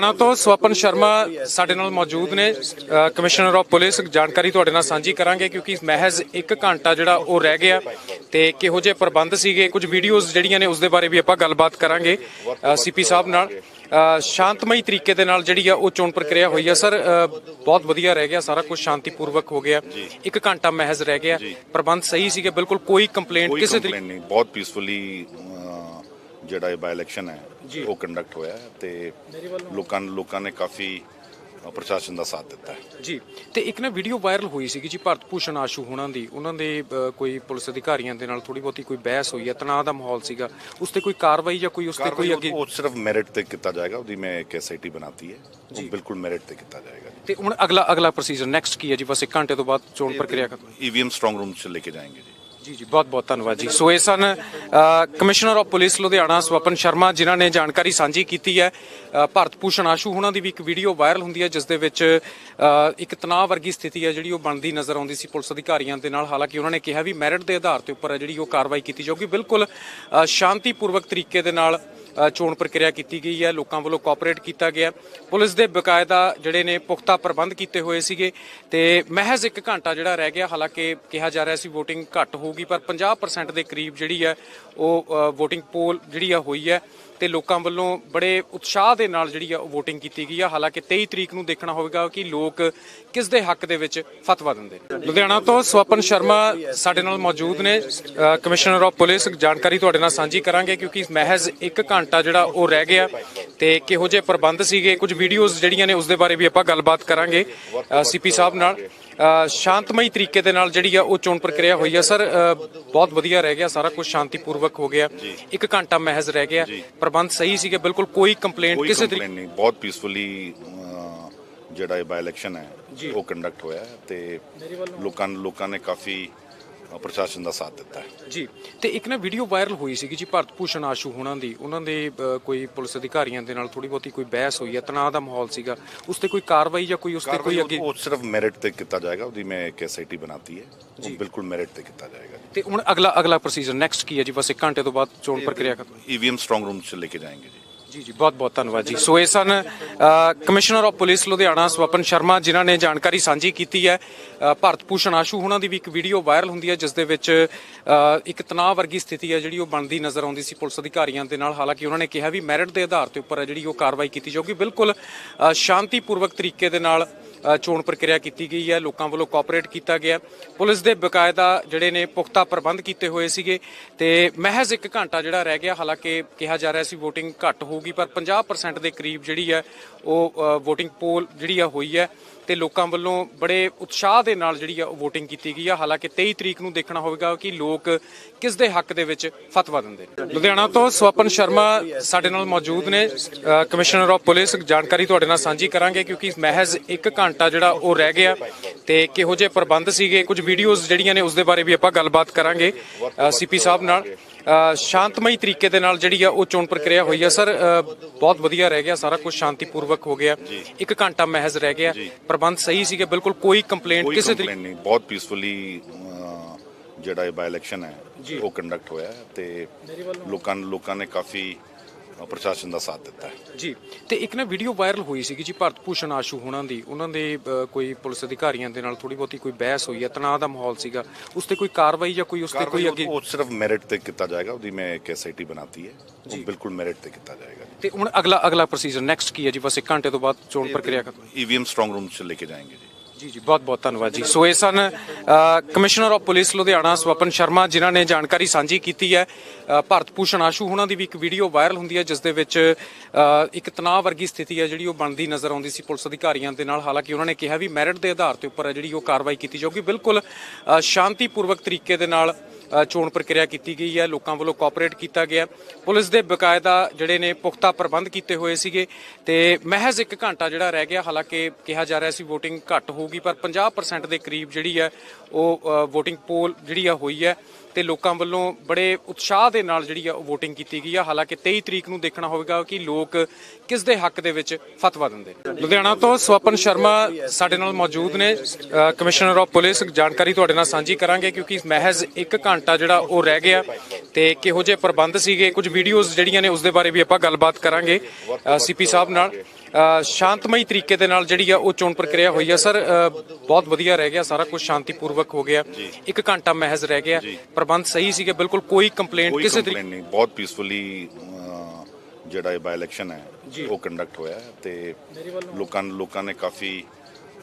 ਲੁਧਿਆਣਾ ਤੋਂ ਸਵਪਨ ਸ਼ਰਮਾ ਸਾਡੇ ਨਾਲ ਮੌਜੂਦ ਨੇ। ਕਮਿਸ਼ਨਰ ਆਫ ਪੁਲਿਸ ਜਾਣਕਾਰੀ ਤੁਹਾਡੇ ਨਾਲ ਸਾਂਝੀ ਕਰਾਂਗੇ ਕਿਉਂਕਿ ਮਹਿਜ਼ 1 ਘੰਟਾ ਜਿਹੜਾ ਉਹ ਰਹਿ ਗਿਆ ਤੇ ਕਿਹੋ ਜਿਹੇ ਪ੍ਰਬੰਧ ਸੀਗੇ ਕੁਝ ਵੀਡੀਓਜ਼ ਜਿਹੜੀਆਂ ਨੇ ਉਸ ਦੇ ਬਾਰੇ ਵੀ ਆਪਾਂ ਗੱਲਬਾਤ ਕਰਾਂਗੇ ਸੀਪੀ ਸਾਹਿਬ ਨਾਲ। ਸ਼ਾਂਤਮਈ ਤਰੀਕੇ ਦੇ ਨਾਲ ਜਿਹੜੀ ਆ ਉਹ ਚੋਣ ਪ੍ਰਕਿਰਿਆ ਹੋਈ ਆ। ਸਰ ਬਹੁਤ ਵਧੀਆ ਰਹਿ ਗਿਆ ਸਾਰਾ ਕੁਝ ਸ਼ਾਂਤੀਪੂਰਵਕ ਹੋ ਗਿਆ। 1 ਘੰਟਾ ਮਹਿਜ਼ ਰਹਿ ਗਿਆ। ਪ੍ਰਬੰਧ ਸਹੀ ਸੀਗੇ ਬਿਲਕੁਲ ਕੋਈ ਕੰਪਲੇਂਟ ਕਿਸੇ ਕੰਪਲੇਨ ਨਹੀਂ। ਬਹੁਤ ਪੀਸਫੁਲੀ ਜਿਹੜਾ ਇਹ ਬਾਈ ਇਲੈਕਸ਼ਨ ਹੈ ਉਹ ਕੰਡਕਟ ਹੋਇਆ ਤੇ ਲੋਕਾਂ ਲੋਕਾਂ ਨੇ ਕਾਫੀ ਪ੍ਰਸ਼ਾਸਨ ਦਾ ਸਾਥ ਦਿੱਤਾ ਹੈ। ਜੀ। ਤੇ ਇੱਕ ਨਾ ਵੀਡੀਓ ਵਾਇਰਲ ਹੋਈ ਸੀਗੀ ਜੀ ਭਾਰਤ ਭੂਸ਼ਣ ਆਸ਼ੂ ਹੋਣਾ ਦੀ। ਉਹਨਾਂ ਦੇ ਕੋਈ ਪੁਲਿਸ ਅਧਿਕਾਰੀਆਂ ਦੇ ਨਾਲ ਥੋੜੀ ਬਹੁਤੀ ਕੋਈ ਬਹਿਸ ਹੋਈ ਹੈ ਤਣਾਅ ਦਾ ਮਾਹੌਲ ਸੀਗਾ। ਉਸ ਤੇ ਕੋਈ ਕਾਰਵਾਈ ਜਾਂ ਕੋਈ ਉਸ ਤੇ ਕੋਈ ਅੱਗੇ ਉਹ ਸਿਰਫ ਮੈਰਿਟ ਤੇ ਕੀਤਾ ਜਾਏਗਾ ਉਹਦੀ ਮੈਂ ਇੱਕ ਐਸਆਈਟੀ ਬਣਾਤੀ ਹੈ। ਉਹ ਬਿਲਕੁਲ ਮੈਰਿਟ ਤੇ ਕੀਤਾ ਜਾਏਗਾ ਤੇ ਹੁਣ ਅਗਲਾ ਅਗਲਾ ਪ੍ਰੋਸੀਜਰ ਨੈਕਸਟ ਕੀ ਹੈ ਜੀ? ਬਸ 1 ਘੰਟੇ ਤੋਂ ਬਾਅਦ ਚੋਣ ਪ੍ਰਕਿਰਿਆ ਖਤਮ। ਈਵੀਐਮ ਸਟਰੋਂਗ ਰੂਮ ਚ ਲੈ ਕੇ ਜਾਏंगे ਜੀ। ਜੀ ਜੀ ਬਹੁਤ ਬਹੁਤ ਧੰਨਵਾਦ ਜੀ। ਸੋ ਇਹ ਸਨ commissioner of police Ludhiana Swapan Sharma ਜਿਨ੍ਹਾਂ ਨੇ ਜਾਣਕਾਰੀ ਸਾਂਝੀ ਕੀਤੀ ਹੈ। ਭਾਰਤ ਭੂਸ਼ਣ ਆਸ਼ੂ ਉਹਨਾਂ ਦੀ ਵੀ ਇੱਕ ਵੀਡੀਓ ਵਾਇਰਲ ਹੁੰਦੀ ਹੈ ਜਿਸ ਦੇ ਵਿੱਚ ਇੱਕ ਤਣਾਅ ਵਰਗੀ ਸਥਿਤੀ ਹੈ ਜਿਹੜੀ ਉਹ ਬਣਦੀ ਨਜ਼ਰ ਆਉਂਦੀ ਸੀ ਪੁਲਿਸ ਅਧਿਕਾਰੀਆਂ ਦੇ ਨਾਲ। ਹਾਲਾਂਕਿ ਉਹਨਾਂ ਨੇ ਕਿਹਾ ਵੀ ਮੈਰਿਟ ਦੇ ਆਧਾਰ ਤੇ ਉੱਪਰ ਹੈ ਜਿਹੜੀ ਉਹ ਕਾਰਵਾਈ ਕੀਤੀ ਜਾਊਗੀ। ਬਿਲਕੁਲ ਅ, ਸ਼ਾਂਤੀਪੂਰਵਕ ਤਰੀਕੇ ਦੇ ਨਾਲ ਚੋਣ ਪ੍ਰਕਿਰਿਆ ਕੀਤੀ ਗਈ ਹੈ, ਲੋਕਾਂ ਵੱਲੋਂ ਕੋਆਪਰੇਟ ਕੀਤਾ ਗਿਆ ਪੁਲਿਸ ਦੇ ਬਕਾਇਦਾ ਜਿਹੜੇ ਨੇ ਪੁਖਤਾ ਪ੍ਰਬੰਧ ਕੀਤੇ ਹੋਏ ਸੀਗੇ ਤੇ ਮਹਿਜ਼ ਇੱਕ ਘੰਟਾ ਜਿਹੜਾ ਰਹਿ ਗਿਆ, ਹਾਲਾਂਕਿ ਕਿਹਾ ਜਾ ਰਿਹਾ ਸੀ VOTING ਘੱਟ ਹੋਊਗੀ, ਪਰ 50% ਦੇ ਕਰੀਬ ਜਿਹੜੀ ਹੈ ਉਹ VOTING ਪੋਲ ਜਿਹੜੀ ਆ ਹੋਈ ਹੈ। ਤੇ ਲੋਕਾਂ ਵੱਲੋਂ ਬੜੇ ਉਤਸ਼ਾਹ ਦੇ ਨਾਲ ਜਿਹੜੀ ਆ ਉਹ VOTING ਕੀਤੀ ਗਈ ਆ। ਹਾਲਾਂਕਿ 23 ਤਰੀਕ ਨੂੰ ਦੇਖਣਾ ਹੋਵੇਗਾ ਕਿ ਲੋਕ ਕਿਸ ਦੇ ਹੱਕ ਦੇ ਵਿੱਚ ਫਤਵਾ ਦਿੰਦੇ ਨੇ। ਲੁਧਿਆਣਾ ਤੋਂ ਸਵਪਨ ਸ਼ਰਮਾ ਸਾਡੇ ਨਾਲ ਮੌਜੂਦ ਨੇ। ਕਮਿਸ਼ਨਰ ਆਫ ਪੁਲਿਸ, ਜਾਣਕਾਰੀ ਤੁਹਾਡੇ ਨਾਲ ਸਾਂਝੀ ਕਰਾਂਗੇ ਕਿਉਂਕਿ ਮਹਿਜ਼ 1 ਘੰਟਾ ਜਿਹੜਾ ਉਹ ਰਹਿ ਗਿਆ ਤੇ ਕਿਹੋ ਜਿਹੇ ਪ੍ਰਬੰਧ ਸੀਗੇ, ਕੁਝ ਵੀਡੀਓਜ਼ ਜਿਹੜੀਆਂ ਨੇ ਉਸ ਦੇ ਬਾਰੇ ਵੀ ਆਪਾਂ ਗੱਲਬਾਤ ਕਰਾਂਗੇ ਸੀਪੀ ਸਾਹਿਬ ਨਾਲ। ਸ਼ਾਂਤਮਈ ਤਰੀਕੇ ਦੇ ਨਾਲ ਜਿਹੜੀ ਆ ਉਹ ਚੋਣ ਪ੍ਰਕਿਰਿਆ ਹੋਈ ਆ। ਸਰ ਬਹੁਤ ਵਧੀਆ ਰਹਿ ਗਿਆ ਸਾਰਾ ਕੁਝ ਸ਼ਾਂਤੀਪੂਰਵਕ ਹੋ ਗਿਆ। 1 ਘੰਟਾ ਮਹਿਜ਼ ਰਹਿ ਗਿਆ। ਪ੍ਰਬੰਧ ਸਹੀ ਸੀਗੇ ਬਿਲਕੁਲ ਕੋਈ ਕੰਪਲੇਂਟ ਕਿਸੇ ਤਰੀਕੇ ਨਹੀਂ। ਬਹੁਤ ਪੀਸਫੁਲੀ ਜਿਹੜਾ ਇਹ ਬਾਈ ਇਲੈਕਸ਼ਨ ਹੈ ਉਹ ਕੰਡਕਟ ਹੋਇਆ ਤੇ ਲੋਕਾਂ ਲੋਕਾਂ ਨੇ ਕਾਫੀ ਪ੍ਰਸ਼ਾਸਨ ਦਾ ਸਾਥ ਦਿੱਤਾ ਹੈ। ਜੀ ਤੇ ਇੱਕ ਨਾ ਵੀਡੀਓ ਵਾਇਰਲ ਹੋਈ ਸੀਗੀ ਜੀ ਭਾਰਤ ਭੂਸ਼ਣ ਆਸ਼ੂ ਹੋਣਾ ਦੀ। ਉਹਨਾਂ ਦੇ ਅ, ਕੋਈ ਪੁਲਿਸ ਅਧਿਕਾਰੀਆਂ ਦੇ ਨਾਲ ਥੋੜੀ ਬਹੁਤੀ ਕੋਈ ਬਹਿਸ ਹੋਈ ਹੈ ਤਣਾਅ ਦਾ ਮਾਹੌਲ ਸੀਗਾ। ਉਸ ਤੇ ਕੋਈ ਕਾਰਵਾਈ ਜਾਂ ਕੋਈ ਉਸ ਤੇ ਕੋਈ ਅੱਗੇ ਉਹ ਸਿਰਫ ਮੈਰਿਟ ਤੇ ਕੀਤਾ ਜਾਏਗਾ ਉਹਦੀ ਮੈਂ ਇੱਕ ਐਸਆਈਟੀ ਬਣਾਤੀ ਹੈ। ਉਹ ਬਿਲਕੁਲ ਮੈਰਿਟ ਤੇ ਕੀਤਾ ਜਾਏਗਾ। ਤੇ ਹੁਣ ਅਗਲਾ ਅਗਲਾ ਪ੍ਰੋਸੀਜਰ ਨੈਕਸਟ ਕੀ ਹੈ ਜੀ? ਬਸ 1 ਘੰਟੇ ਤੋਂ ਬਾਅਦ ਚੋਣ ਪ੍ਰਕਿਰਿਆ ਖਤਮ। ਈਵੀਐਮ ਸਟਰੋਂਗ ਰੂਮ ਚ ਲੈ ਕੇ ਜਾਏंगे ਜੀ। ਜੀ ਜੀ ਬਹੁਤ ਬਹੁਤ ਧੰਨਵਾਦ ਜੀ। ਸੋ ਇਹ ਸਨ commissioner of police Ludhiana Swapan Sharma ਜਿਨ੍ਹਾਂ ਨੇ ਜਾਣਕਾਰੀ ਸਾਂਝੀ ਕੀਤੀ ਹੈ। ਭਾਰਤ ਭੂਸ਼ਣ ਆਸ਼ੂ ਉਹਨਾਂ ਦੀ ਵੀ ਇੱਕ ਵੀਡੀਓ ਵਾਇਰਲ ਹੁੰਦੀ ਹੈ ਜਿਸ ਦੇ ਵਿੱਚ ਇੱਕ ਤਣਾਅ ਵਰਗੀ ਸਥਿਤੀ ਹੈ ਜਿਹੜੀ ਉਹ ਬਣਦੀ ਨਜ਼ਰ ਆਉਂਦੀ ਸੀ ਪੁਲਿਸ ਅਧਿਕਾਰੀਆਂ ਦੇ ਨਾਲ। ਹਾਲਾਂਕਿ ਉਹਨਾਂ ਨੇ ਕਿਹਾ ਵੀ ਮੈਰਿਟ ਦੇ ਆਧਾਰ ਤੇ ਉੱਪਰ ਹੈ ਜਿਹੜੀ ਉਹ ਕਾਰਵਾਈ ਕੀਤੀ ਜਾਊਗੀ। ਬਿਲਕੁਲ ਅ, ਸ਼ਾਂਤੀਪੂਰਵਕ ਤਰੀਕੇ ਦੇ ਨਾਲ ਚੋਣ ਪ੍ਰਕਿਰਿਆ ਕੀਤੀ ਗਈ ਹੈ, ਲੋਕਾਂ ਵੱਲੋਂ ਕੋਆਪਰੇਟ ਕੀਤਾ ਗਿਆ। ਪੁਲਿਸ ਦੇ ਬਕਾਇਦਾ ਜਿਹੜੇ ਨੇ ਪੁਖਤਾ ਪ੍ਰਬੰਧ ਕੀਤੇ ਹੋਏ ਸੀਗੇ ਤੇ ਮਹਿਜ਼ ਇੱਕ ਘੰਟਾ ਜਿਹੜਾ ਰਹਿ ਗਿਆ, ਹਾਲਾਂਕਿ ਕਿਹਾ ਜਾ ਰਿਹਾ ਸੀ VOTING ਘੱਟ ਹੋਊਗੀ, ਪਰ 50% ਦੇ ਕਰੀਬ ਜਿਹੜੀ ਹੈ ਉਹ VOTING ਪੋਲ ਜਿਹੜੀ ਆ ਹੋਈ ਹੈ ਤੇ ਲੋਕਾਂ ਵੱਲੋਂ ਬੜੇ ਉਤਸ਼ਾਹ ਦੇ ਨਾਲ ਜਿਹੜੀ ਆ ਉਹ VOTING ਕੀਤੀ ਗਈ ਆ। ਹਾਲਾਂਕਿ 23 ਤਰੀਕ ਨੂੰ ਦੇਖਣਾ ਹੋਵੇਗਾ ਕਿ ਲੋਕ ਕਿਸ ਦੇ ਹੱਕ ਦੇ ਵਿੱਚ ਫਤਵਾ ਦਿੰਦੇ ਨੇ। ਲੁਧਿਆਣਾ ਤੋਂ ਸਵਪਨ ਸ਼ਰਮਾ ਸਾਡੇ ਨਾਲ ਮੌਜੂਦ ਨੇ। ਕਮਿਸ਼ਨਰ ਆਫ ਪੁਲਿਸ, ਜਾਣਕਾਰੀ ਤੁਹਾਡੇ ਨਾਲ ਸਾਂਝੀ ਕਰਾਂਗੇ ਕਿਉਂਕਿ ਮਹਿਜ਼ 1 ਘੰਟਾ ਜਿਹੜਾ ਉਹ ਰਹਿ ਗਿਆ ਤੇ ਕਿਹੋ ਜਿਹੇ ਪ੍ਰਬੰਧ ਸੀਗੇ, ਕੁਝ ਵੀਡੀਓਜ਼ ਜਿਹੜੀਆਂ ਨੇ ਉਸ ਦੇ ਬਾਰੇ ਵੀ ਆਪਾਂ ਗੱਲਬਾਤ ਕਰਾਂਗੇ। ਸੀਪੀ ਸਾਹਿਬ ਨਾਲ। ਸ਼ਾਂਤਮਈ ਤਰੀਕੇ ਦੇ ਨਾਲ ਜਿਹੜੀ ਆ ਉਹ ਚੋਣ ਪ੍ਰਕਿਰਿਆ ਹੋਈ ਆ ਸਰ ਬਹੁਤ ਵਧੀਆ ਰਹਿ ਗਿਆ ਸਾਰਾ ਕੁਝ ਸ਼ਾਂਤੀਪੂਰਵਕ ਹੋ ਗਿਆ। 1 ਘੰਟਾ ਮਹਿਜ਼ ਰਹਿ ਗਿਆ। ਪ੍ਰਬੰਧ ਸਹੀ ਸੀਗੇ ਬਿਲਕੁਲ ਕੋਈ ਕੰਪਲੇਂਟ ਕਿਸੇ ਤਰੀਕੇ ਨਹੀਂ ਬਹੁਤ ਪੀਸਫੁਲੀ ਜਿਹੜਾ ਇਹ ਬਾਈ ਇਲੈਕਸ਼ਨ ਹੈ ਉਹ ਕੰਡਕਟ ਹੋਇਆ ਤੇ ਲੋਕਾਂ ਲੋਕਾਂ ਨੇ ਕਾਫੀ ਪ੍ਰਸ਼ਾਸਨ ਦਾ ਸਾਥ ਦਿੱਤਾ ਹੈ। ਜੀ ਤੇ ਇੱਕ ਨਾ ਵੀਡੀਓ ਵਾਇਰਲ ਹੋਈ ਸੀਗੀ ਜੀ ਭਾਰਤ ਭੂਸ਼ਣ ਆਸ਼ੂ ਹੋਣਾ ਦੀ। ਉਹਨਾਂ ਦੇ ਅ, ਕੋਈ ਪੁਲਿਸ ਅਧਿਕਾਰੀਆਂ ਦੇ ਨਾਲ ਥੋੜੀ ਬਹੁਤੀ ਕੋਈ ਬਹਿਸ ਹੋਈ ਹੈ ਤਣਾਅ ਦਾ ਮਾਹੌਲ ਸੀਗਾ। ਉਸ ਤੇ ਕੋਈ ਕਾਰਵਾਈ ਜਾਂ ਕੋਈ ਉਸ ਤੇ ਕੋਈ ਅੱਗੇ ਉਹ ਸਿਰਫ ਮੈਰਿਟ ਤੇ ਕੀਤਾ ਜਾਏਗਾ ਉਹਦੀ ਮੈਂ ਇੱਕ ਐਸਆਈਟੀ ਬਣਾਤੀ ਹੈ। ਉਹ ਬਿਲਕੁਲ ਮੈਰਿਟ ਤੇ ਕੀਤਾ ਜਾਏਗਾ ਤੇ ਹੁਣ ਅਗਲਾ ਅਗਲਾ ਪ੍ਰੋਸੀਜਰ ਨੈਕਸਟ ਕੀ ਹੈ ਜੀ? ਬਸ 1 ਘੰਟੇ ਤੋਂ ਬਾਅਦ ਚੋਣ ਪ੍ਰਕਿਰਿਆ ਖਤਮ। ਈਵੀਐਮ ਸਟਰੋਂਗ ਰੂਮ ਚ ਲੈ ਕੇ ਜਾਏंगे ਜੀ। ਜੀ ਜੀ ਬਹੁਤ ਬਹੁਤ ਧੰਨਵਾਦ ਜੀ। ਸੋ ਇਹ ਸਨ commissioner of police Ludhiana Swapan Sharma ਜਿਨ੍ਹਾਂ ਨੇ ਜਾਣਕਾਰੀ ਸਾਂਝੀ ਕੀਤੀ ਹੈ। ਭਾਰਤ ਭੂਸ਼ਣ ਆਸ਼ੂ ਉਹਨਾਂ ਦੀ ਵੀ ਇੱਕ ਵੀਡੀਓ ਵਾਇਰਲ ਹੁੰਦੀ ਹੈ ਜਿਸ ਦੇ ਵਿੱਚ ਇੱਕ ਤਣਾਅ ਵਰਗੀ ਸਥਿਤੀ ਹੈ ਜਿਹੜੀ ਉਹ ਬਣਦੀ ਨਜ਼ਰ ਆਉਂਦੀ ਸੀ ਪੁਲਿਸ ਅਧਿਕਾਰੀਆਂ ਦੇ ਨਾਲ। ਹਾਲਾਂਕਿ ਉਹਨਾਂ ਨੇ ਕਿਹਾ ਵੀ ਮੈਰਿਟ ਦੇ ਆਧਾਰ ਤੇ ਉੱਪਰ ਹੈ ਜਿਹੜੀ ਉਹ ਕਾਰਵਾਈ ਕੀਤੀ ਜਾਊਗੀ। ਬਿਲਕੁਲ ਅ, ਸ਼ਾਂਤੀਪੂਰਵਕ ਤਰੀਕੇ ਦੇ ਨਾਲ ਚੋਣ ਪ੍ਰਕਿਰਿਆ ਕੀਤੀ ਗਈ ਹੈ, ਲੋਕਾਂ ਵੱਲੋਂ ਕੋਆਪਰੇਟ ਕੀਤਾ ਗਿਆ ਪੁਲਿਸ ਦੇ ਬਕਾਇਦਾ ਜਿਹੜੇ ਨੇ ਪੁਖਤਾ ਪ੍ਰਬੰਧ ਕੀਤੇ ਹੋਏ ਸੀਗੇ ਤੇ ਮਹਿਜ਼ ਇੱਕ ਘੰਟਾ ਜਿਹੜਾ ਰਹਿ ਗਿਆ, ਹਾਲਾਂਕਿ ਕਿਹਾ ਜਾ ਰਿਹਾ ਸੀ VOTING ਘੱਟ ਹੋਊਗੀ, ਪਰ 50% ਦੇ ਕਰੀਬ ਜਿਹੜੀ ਹੈ ਉਹ VOTING ਪੋਲ ਜਿਹੜੀ ਆ ਹੋਈ ਹੈ। ਤੇ ਲੋਕਾਂ ਵੱਲੋਂ ਬੜੇ ਉਤਸ਼ਾਹ ਦੇ ਨਾਲ ਜਿਹੜੀ ਆ ਉਹ VOTING ਕੀਤੀ ਗਈ ਆ। ਹਾਲਾਂਕਿ 23 ਤਰੀਕ ਨੂੰ ਦੇਖਣਾ ਹੋਵੇਗਾ ਕਿ ਲੋਕ ਕਿਸ ਦੇ ਹੱਕ ਦੇ ਵਿੱਚ ਫਤਵਾ ਦਿੰਦੇ ਲੁਧਿਆਣਾ ਤੋਂ ਸਵਪਨ ਸ਼ਰਮਾ ਸਾਡੇ ਨਾਲ ਮੌਜੂਦ ਨੇ। ਕਮਿਸ਼ਨਰ ਆਫ ਪੁਲਿਸ, ਜਾਣਕਾਰੀ ਤੁਹਾਡੇ ਨਾਲ ਸਾਂਝੀ ਕਰਾਂਗੇ ਕਿਉਂਕਿ ਮਹਿਜ਼ 1 ਘੰਟਾ ਜਿਹੜਾ ਉਹ ਰਹਿ ਗਿਆ ਤੇ ਕਿਹੋ ਜਿਹੇ ਪ੍ਰਬੰਧ ਸੀਗੇ, ਕੁਝ ਵੀਡੀਓਜ਼ ਜਿਹੜੀਆਂ ਨੇ ਉਸ ਦੇ ਬਾਰੇ ਵੀ ਆਪਾਂ ਗੱਲਬਾਤ ਕਰਾਂਗੇ। ਸੀਪੀ ਸਾਹਿਬ ਨਾਲ। ਸ਼ਾਂਤਮਈ ਤਰੀਕੇ ਦੇ ਨਾਲ ਜਿਹੜੀ ਆ ਉਹ ਚੋਣ ਪ੍ਰਕਿਰਿਆ ਹੋਈ ਆ। ਸਰ ਬਹੁਤ ਵਧੀਆ ਰਹਿ ਗਿਆ ਸਾਰਾ ਕੁਝ ਸ਼ਾਂਤੀਪੂਰਵਕ ਹੋ ਗਿਆ। ਇੱਕ ਘੰਟਾ ਮਹਿਜ਼ ਰਹਿ ਗਿਆ। ਪ੍ਰਬੰਧ ਸਹੀ ਸੀਗੇ ਬਿਲਕੁਲ ਕੋਈ ਕੰਪਲੇਂਟ ਕਿਸੇ ਕੰਪਲੇਨ ਨਹੀਂ। ਬਹੁਤ ਪੀਸਫੁਲੀ ਜਿਹੜਾ ਇਹ ਬਾਈ ਇਲੈਕਸ਼ਨ ਹੈ ਉਹ ਕੰਡਕਟ ਹੋਇਆ ਤੇ ਲੋਕਾਂ ਲੋਕਾਂ ਨੇ ਕਾਫੀ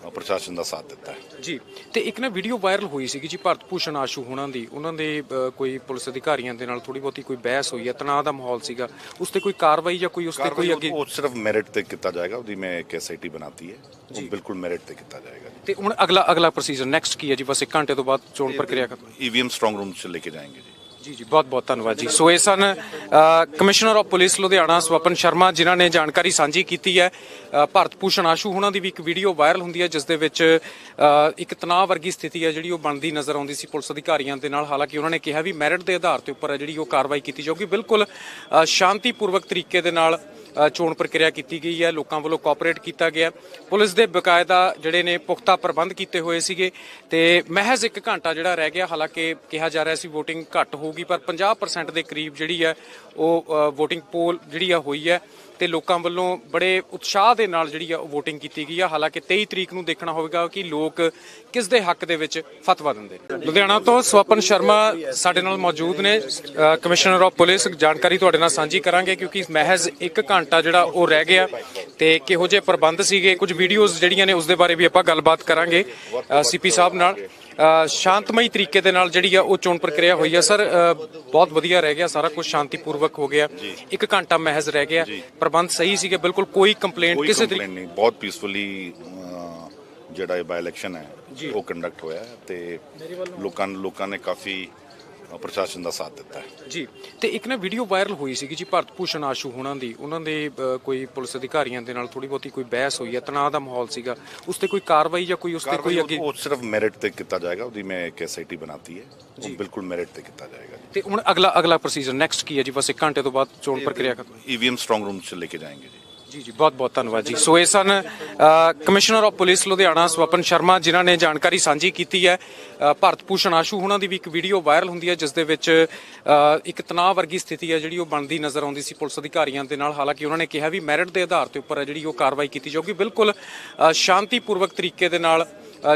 ਪ੍ਰਸ਼ਾਸਨ ਦਾ ਸਾਥ ਦਿੱਤਾ ਹੈ। ਜੀ ਤੇ ਇੱਕ ਨਾ ਵੀਡੀਓ ਵਾਇਰਲ ਹੋਈ ਸੀਗੀ ਜੀ ਭਾਰਤ ਭੂਸ਼ਣ ਆਸ਼ੂ ਹੋਣਾ ਦੀ। ਉਹਨਾਂ ਦੇ ਅ, ਕੋਈ ਪੁਲਿਸ ਅਧਿਕਾਰੀਆਂ ਦੇ ਨਾਲ ਥੋੜੀ ਬਹੁਤੀ ਕੋਈ ਬਹਿਸ ਹੋਈ ਹੈ ਤਣਾਅ ਦਾ ਮਾਹੌਲ ਸੀਗਾ। ਉਸ ਤੇ ਕੋਈ ਕਾਰਵਾਈ ਜਾਂ ਕੋਈ ਉਸ ਤੇ ਕੋਈ ਅੱਗੇ ਉਹ ਸਿਰਫ ਮੈਰਿਟ ਤੇ ਕੀਤਾ ਜਾਏਗਾ ਉਹਦੀ ਮੈਂ ਇੱਕ ਐਸਆਈਟੀ ਬਣਾਤੀ ਹੈ। ਉਹ ਬਿਲਕੁਲ ਮੈਰਿਟ ਤੇ ਕੀਤਾ ਜਾਏਗਾ ਤੇ ਹੁਣ ਅਗਲਾ ਅਗਲਾ ਪ੍ਰੋਸੀਜਰ ਨੈਕਸਟ ਕੀ ਹੈ ਜੀ? ਬਸ 1 ਘੰਟੇ ਤੋਂ ਬਾਅਦ ਚੋਣ ਪ੍ਰਕਿਰਿਆ ਖਤਮ। ਈਵੀਐਮ ਸਟਰੋਂਗ ਰੂਮ ਚ ਲੈ ਕੇ ਜਾਏंगे ਜੀ। ਜੀ ਜੀ ਬਹੁਤ ਬਹੁਤ ਧੰਨਵਾਦ ਜੀ। ਸੋ ਇਹ ਸਨ commissioner of police Ludhiana Swapan Sharma ਜਿਨ੍ਹਾਂ ਨੇ ਜਾਣਕਾਰੀ ਸਾਂਝੀ ਕੀਤੀ ਹੈ। ਭਾਰਤ ਭੂਸ਼ਣ ਆਸ਼ੂ ਉਹਨਾਂ ਦੀ ਵੀ ਇੱਕ ਵੀਡੀਓ ਵਾਇਰਲ ਹੁੰਦੀ ਹੈ ਜਿਸ ਦੇ ਵਿੱਚ ਇੱਕ ਤਣਾਅ ਵਰਗੀ ਸਥਿਤੀ ਹੈ ਜਿਹੜੀ ਉਹ ਬਣਦੀ ਨਜ਼ਰ ਆਉਂਦੀ ਸੀ ਪੁਲਿਸ ਅਧਿਕਾਰੀਆਂ ਦੇ ਨਾਲ। ਹਾਲਾਂਕਿ ਉਹਨਾਂ ਨੇ ਕਿਹਾ ਵੀ ਮੈਰਿਟ ਦੇ ਆਧਾਰ ਤੇ ਉੱਪਰ ਹੈ ਜਿਹੜੀ ਉਹ ਕਾਰਵਾਈ ਕੀਤੀ ਜਾਊਗੀ। ਬਿਲਕੁਲ ਅ, ਸ਼ਾਂਤੀਪੂਰਵਕ ਤਰੀਕੇ ਦੇ ਨਾਲ ਚੋਣ ਪ੍ਰਕਿਰਿਆ ਕੀਤੀ ਗਈ ਹੈ, ਲੋਕਾਂ ਵੱਲੋਂ ਕੋਆਪਰੇਟ ਕੀਤਾ ਗਿਆ ਪੁਲਿਸ ਦੇ ਬਕਾਇਦਾ ਜਿਹੜੇ ਨੇ ਪੁਖਤਾ ਪ੍ਰਬੰਧ ਕੀਤੇ ਹੋਏ ਸੀਗੇ ਤੇ ਮਹਿਜ਼ 1 ਘੰਟਾ ਜਿਹੜਾ ਰਹਿ ਗਿਆ, ਹਾਲਾਂਕਿ ਕਿਹਾ ਜਾ ਰਿਹਾ ਸੀ VOTING ਘੱਟ ਹੋਊਗੀ, ਪਰ 50% ਦੇ ਕਰੀਬ ਜਿਹੜੀ ਹੈ ਉਹ VOTING ਪੋਲ ਜਿਹੜੀ ਆ ਹੋਈ ਹੈ ਤੇ ਲੋਕਾਂ ਵੱਲੋਂ ਬੜੇ ਉਤਸ਼ਾਹ ਦੇ ਨਾਲ ਜਿਹੜੀ ਆ ਉਹ VOTING ਕੀਤੀ ਗਈ ਆ। ਹਾਲਾਂਕਿ 23 ਤਰੀਕ ਨੂੰ ਦੇਖਣਾ ਹੋਵੇਗਾ ਕਿ ਲੋਕ ਕਿਸ ਦੇ ਹੱਕ ਦੇ ਵਿੱਚ ਫਤਵਾ ਦਿੰਦੇ ਲੁਧਿਆਣਾ ਤੋਂ ਸਵਪਨ ਸ਼ਰਮਾ ਸਾਡੇ ਨਾਲ ਮੌਜੂਦ ਨੇ। ਕਮਿਸ਼ਨਰ ਆਫ ਪੁਲਿਸ, ਜਾਣਕਾਰੀ ਤੁਹਾਡੇ ਨਾਲ ਸਾਂਝੀ ਕਰਾਂਗੇ ਕਿਉਂਕਿ ਮਹਿਜ਼ 1 ਘੰਟਾ ਜਿਹੜਾ ਉਹ ਰਹਿ ਗਿਆ ਤੇ ਕਿਹੋ ਜਿਹੇ ਪ੍ਰਬੰਧ ਸੀਗੇ, ਕੁਝ ਵੀਡੀਓਜ਼ ਜਿਹੜੀਆਂ ਨੇ ਉਸ ਦੇ ਬਾਰੇ ਵੀ ਆਪਾਂ ਗੱਲਬਾਤ ਕਰਾਂਗੇ। ਸੀਪੀ ਸਾਹਿਬ ਨਾਲ। ਸ਼ਾਂਤਮਈ ਤਰੀਕੇ ਦੇ ਨਾਲ ਜਿਹੜੀ ਆ ਉਹ ਚੋਣ ਪ੍ਰਕਿਰਿਆ ਹੋਈ ਆ। ਸਰ ਬਹੁਤ ਵਧੀਆ ਰਹਿ ਗਿਆ ਸਾਰਾ ਕੁਝ ਸ਼ਾਂਤੀਪੂਰਵਕ ਹੋ ਗਿਆ। ਇੱਕ ਘੰਟਾ ਮਹਿਜ਼ ਰਹਿ ਗਿਆ। ਪ੍ਰਬੰਧ ਸਹੀ ਸੀਗੇ ਬਿਲਕੁਲ ਕੋਈ ਕੰਪਲੇਂਟ ਕਿਸੇ ਤਰੀਕੇ ਨਹੀਂ। ਬਹੁਤ ਪੀਸਫੁਲੀ ਜਿਹੜਾ ਇਹ ਬਾਈ ਇਲੈਕਸ਼ਨ ਹੈ ਉਹ ਕੰਡਕਟ ਹੋਇਆ ਤੇ ਲੋਕਾਂ ਲੋਕਾਂ ਨੇ ਕਾਫੀ ਪ੍ਰਸ਼ਾਸਨ ਦਾ ਸਾਥ ਦਿੱਤਾ ਹੈ। ਜੀ ਤੇ ਇੱਕ ਨਾ ਵੀਡੀਓ ਵਾਇਰਲ ਹੋਈ ਸੀਗੀ ਜੀ ਭਾਰਤ ਭੂਸ਼ਣ ਆਸ਼ੂ ਹੋਣਾ ਦੀ। ਉਹਨਾਂ ਦੇ ਅ, ਕੋਈ ਪੁਲਿਸ ਅਧਿਕਾਰੀਆਂ ਦੇ ਨਾਲ ਥੋੜੀ ਬਹੁਤੀ ਕੋਈ ਬਹਿਸ ਹੋਈ ਹੈ ਤਣਾਅ ਦਾ ਮਾਹੌਲ ਸੀਗਾ। ਉਸ ਤੇ ਕੋਈ ਕਾਰਵਾਈ ਜਾਂ ਕੋਈ ਉਸ ਤੇ ਕੋਈ ਅੱਗੇ ਉਹ ਸਿਰਫ ਮੈਰਿਟ ਤੇ ਕੀਤਾ ਜਾਏਗਾ ਉਹਦੀ ਮੈਂ ਇੱਕ ਐਸਆਈਟੀ ਬਣਾਤੀ ਹੈ। ਉਹ ਬਿਲਕੁਲ ਮੈਰਿਟ ਤੇ ਕੀਤਾ ਜਾਏਗਾ ਤੇ ਹੁਣ ਅਗਲਾ ਅਗਲਾ ਪ੍ਰੋਸੀਜਰ ਨੈਕਸਟ ਕੀ ਹੈ ਜੀ? ਬਸ 1 ਘੰਟੇ ਤੋਂ ਬਾਅਦ ਚੋਣ ਪ੍ਰਕਿਰਿਆ ਖਤਮ। ਈਵੀਐਮ ਸਟਰੋਂਗ ਰੂਮ ਚ ਲੈ ਕੇ ਜਾਏंगे ਜੀ। ਜੀ ਜੀ ਬਹੁਤ ਬਹੁਤ ਧੰਨਵਾਦ ਜੀ। ਸੋ ਇਹ ਸਨ commissioner of police Ludhiana Swapan Sharma ਜਿਨ੍ਹਾਂ ਨੇ ਜਾਣਕਾਰੀ ਸਾਂਝੀ ਕੀਤੀ ਹੈ। ਭਾਰਤ ਭੂਸ਼ਣ ਆਸ਼ੂ ਉਹਨਾਂ ਦੀ ਵੀ ਇੱਕ ਵੀਡੀਓ ਵਾਇਰਲ ਹੁੰਦੀ ਹੈ ਜਿਸ ਦੇ ਵਿੱਚ ਇੱਕ ਤਣਾਅ ਵਰਗੀ ਸਥਿਤੀ ਹੈ ਜਿਹੜੀ ਉਹ ਬਣਦੀ ਨਜ਼ਰ ਆਉਂਦੀ ਸੀ ਪੁਲਿਸ ਅਧਿਕਾਰੀਆਂ ਦੇ ਨਾਲ। ਹਾਲਾਂਕਿ ਉਹਨਾਂ ਨੇ ਕਿਹਾ ਵੀ ਮੈਰਿਟ ਦੇ ਆਧਾਰ ਤੇ ਉੱਪਰ ਹੈ ਜਿਹੜੀ ਉਹ ਕਾਰਵਾਈ ਕੀਤੀ ਜਾਊਗੀ। ਬਿਲਕੁਲ ਅ, ਸ਼ਾਂਤੀਪੂਰਵਕ ਤਰੀਕੇ ਦੇ ਨਾਲ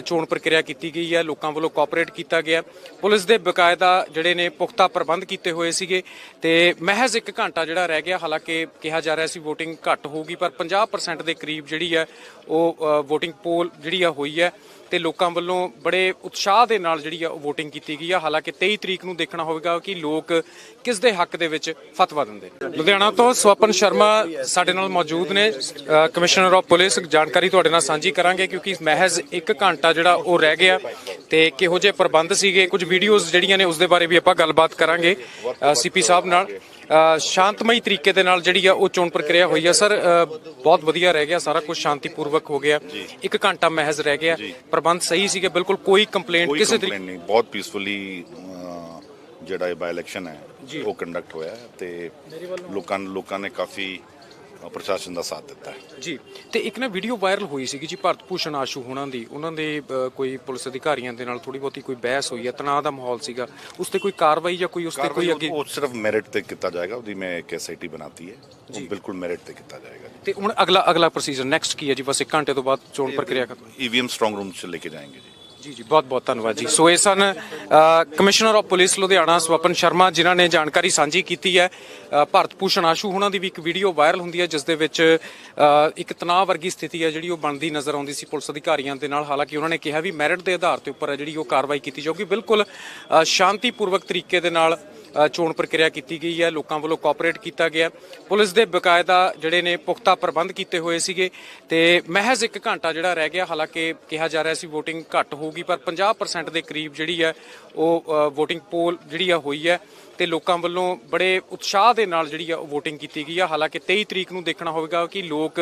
ਚੋਣ ਪ੍ਰਕਿਰਿਆ ਕੀਤੀ ਗਈ ਹੈ, ਲੋਕਾਂ ਵੱਲੋਂ ਕੋਆਪਰੇਟ ਕੀਤਾ ਗਿਆ ਪੁਲਿਸ ਦੇ ਬਕਾਇਦਾ ਜਿਹੜੇ ਨੇ ਪੁਖਤਾ ਪ੍ਰਬੰਧ ਕੀਤੇ ਹੋਏ ਸੀਗੇ ਤੇ ਮਹਿਜ਼ 1 ਘੰਟਾ ਜਿਹੜਾ ਰਹਿ ਗਿਆ, ਹਾਲਾਂਕਿ ਕਿਹਾ ਜਾ ਰਿਹਾ ਸੀ VOTING ਘੱਟ ਹੋਊਗੀ, ਪਰ 50% ਦੇ ਕਰੀਬ ਜਿਹੜੀ ਹੈ ਉਹ VOTING ਪੋਲ ਜਿਹੜੀ ਆ ਹੋਈ ਹੈ ਤੇ ਲੋਕਾਂ ਵੱਲੋਂ ਬੜੇ ਉਤਸ਼ਾਹ ਦੇ ਨਾਲ ਜਿਹੜੀ ਆ ਉਹ VOTING ਕੀਤੀ ਗਈ ਆ। ਹਾਲਾਂਕਿ 23 ਤਰੀਕ ਨੂੰ ਦੇਖਣਾ ਹੋਵੇਗਾ ਕਿ ਲੋਕ ਕਿਸ ਦੇ ਹੱਕ ਦੇ ਵਿੱਚ ਫਤਵਾ ਦਿੰਦੇ ਨੇ। ਲੁਧਿਆਣਾ ਤੋਂ ਸਵਪਨ ਸ਼ਰਮਾ ਸਾਡੇ ਨਾਲ ਮੌਜੂਦ ਨੇ। ਕਮਿਸ਼ਨਰ ਆਫ ਪੁਲਿਸ, ਜਾਣਕਾਰੀ ਤੁਹਾਡੇ ਨਾਲ ਸਾਂਝੀ ਕਰਾਂਗੇ ਕਿਉਂਕਿ ਮਹਿਜ਼ 1 ਘੰਟਾ ਜਿਹੜਾ ਉਹ ਰਹਿ ਗਿਆ ਤੇ ਕਿਹੋ ਜਿਹੇ ਪ੍ਰਬੰਧ ਸੀਗੇ, ਕੁਝ ਵੀਡੀਓਜ਼ ਜਿਹੜੀਆਂ ਨੇ ਉਸ ਦੇ ਬਾਰੇ ਵੀ ਆਪਾਂ ਗੱਲਬਾਤ ਕਰਾਂਗੇ ਸੀਪੀ ਸਾਹਿਬ ਨਾਲ। ਸ਼ਾਂਤਮਈ ਤਰੀਕੇ ਦੇ ਨਾਲ ਜਿਹੜੀ ਆ ਉਹ ਚੋਣ ਪ੍ਰਕਿਰਿਆ ਹੋਈ ਆ। ਸਰ ਬਹੁਤ ਵਧੀਆ ਰਹਿ ਗਿਆ ਸਾਰਾ ਕੁਝ ਸ਼ਾਂਤੀਪੂਰਵਕ ਹੋ ਗਿਆ। ਇੱਕ ਘੰਟਾ ਮਹਿਜ਼ ਰਹਿ ਗਿਆ। ਪ੍ਰਬੰਧ ਸਹੀ ਸੀਗੇ ਬਿਲਕੁਲ ਕੋਈ ਕੰਪਲੇਂਟ ਕਿਸੇ ਤਰੀਕੇ ਨਹੀਂ। ਬਹੁਤ ਪੀਸਫੁਲੀ ਜਿਹੜਾ ਇਹ ਬਾਈ ਇਲੈਕਸ਼ਨ ਹੈ ਉਹ ਕੰਡਕਟ ਹੋਇਆ ਤੇ ਲੋਕਾਂ ਲੋਕਾਂ ਨੇ ਕਾਫੀ ਪ੍ਰਸ਼ਾਸਨ ਦਾ ਸਾਥ ਦਿੱਤਾ ਹੈ। ਜੀ ਤੇ ਇੱਕ ਨਾ ਵੀਡੀਓ ਵਾਇਰਲ ਹੋਈ ਸੀਗੀ ਜੀ ਭਾਰਤ ਭੂਸ਼ਣ ਆਸ਼ੂ ਹੋਣਾ ਦੀ। ਉਹਨਾਂ ਦੇ ਅ, ਕੋਈ ਪੁਲਿਸ ਅਧਿਕਾਰੀਆਂ ਦੇ ਨਾਲ ਥੋੜੀ ਬਹੁਤੀ ਕੋਈ ਬਹਿਸ ਹੋਈ ਹੈ ਤਣਾਅ ਦਾ ਮਾਹੌਲ ਸੀਗਾ। ਉਸ ਤੇ ਕੋਈ ਕਾਰਵਾਈ ਜਾਂ ਕੋਈ ਉਸ ਤੇ ਕੋਈ ਅੱਗੇ ਉਹ ਸਿਰਫ ਮੈਰਿਟ ਤੇ ਕੀਤਾ ਜਾਏਗਾ ਉਹਦੀ ਮੈਂ ਇੱਕ ਐਸਆਈਟੀ ਬਣਾਤੀ ਹੈ। ਉਹ ਬਿਲਕੁਲ ਮੈਰਿਟ ਤੇ ਕੀਤਾ ਜਾਏਗਾ ਤੇ ਹੁਣ ਅਗਲਾ ਅਗਲਾ ਪ੍ਰੋਸੀਜਰ ਨੈਕਸਟ ਕੀ ਹੈ ਜੀ? ਬਸ 1 ਘੰਟੇ ਤੋਂ ਬਾਅਦ ਚੋਣ ਪ੍ਰਕਿਰਿਆ ਖਤਮ। ਈਵੀਐਮ ਸਟਰੋਂਗ ਰੂਮ ਚ ਲੈ ਕੇ ਜਾਏंगे ਜੀ। ਜੀ ਜੀ ਬਹੁਤ ਬਹੁਤ ਧੰਨਵਾਦ ਜੀ। ਸੋ ਇਹ ਸਨ commissioner of police Ludhiana Swapan Sharma ਜਿਨ੍ਹਾਂ ਨੇ ਜਾਣਕਾਰੀ ਸਾਂਝੀ ਕੀਤੀ ਹੈ। ਭਾਰਤ ਭੂਸ਼ਣ ਆਸ਼ੂ ਉਹਨਾਂ ਦੀ ਵੀ ਇੱਕ ਵੀਡੀਓ ਵਾਇਰਲ ਹੁੰਦੀ ਹੈ ਜਿਸ ਦੇ ਵਿੱਚ ਇੱਕ ਤਣਾਅ ਵਰਗੀ ਸਥਿਤੀ ਹੈ ਜਿਹੜੀ ਉਹ ਬਣਦੀ ਨਜ਼ਰ ਆਉਂਦੀ ਸੀ ਪੁਲਿਸ ਅਧਿਕਾਰੀਆਂ ਦੇ ਨਾਲ। ਹਾਲਾਂਕਿ ਉਹਨਾਂ ਨੇ ਕਿਹਾ ਵੀ ਮੈਰਿਟ ਦੇ ਆਧਾਰ ਤੇ ਉੱਪਰ ਹੈ ਜਿਹੜੀ ਉਹ ਕਾਰਵਾਈ ਕੀਤੀ ਜਾਊਗੀ। ਬਿਲਕੁਲ ਅ, ਸ਼ਾਂਤੀਪੂਰਵਕ ਤਰੀਕੇ ਦੇ ਨਾਲ ਚੋਣ ਪ੍ਰਕਿਰਿਆ ਕੀਤੀ ਗਈ ਹੈ, ਲੋਕਾਂ ਵੱਲੋਂ ਕੋਆਪਰੇਟ ਕੀਤਾ ਗਿਆ ਪੁਲਿਸ ਦੇ ਬਕਾਇਦਾ ਜਿਹੜੇ ਨੇ ਪੁਖਤਾ ਪ੍ਰਬੰਧ ਕੀਤੇ ਹੋਏ ਸੀਗੇ ਤੇ ਮਹਿਜ਼ 1 ਘੰਟਾ ਜਿਹੜਾ ਰਹਿ ਗਿਆ, ਹਾਲਾਂਕਿ ਕਿਹਾ ਜਾ ਰਿਹਾ ਸੀ VOTING ਘੱਟ ਹੋਊਗੀ, ਪਰ 50% ਦੇ ਕਰੀਬ ਜਿਹੜੀ ਹੈ ਉਹ VOTING ਪੋਲ ਜਿਹੜੀ ਆ ਹੋਈ ਹੈ। ਤੇ ਲੋਕਾਂ ਵੱਲੋਂ ਬੜੇ ਉਤਸ਼ਾਹ ਦੇ ਨਾਲ ਜਿਹੜੀ ਆ ਉਹ VOTING ਕੀਤੀ ਗਈ ਆ। ਹਾਲਾਂਕਿ 23 ਤਰੀਕ ਨੂੰ ਦੇਖਣਾ ਹੋਵੇਗਾ ਕਿ ਲੋਕ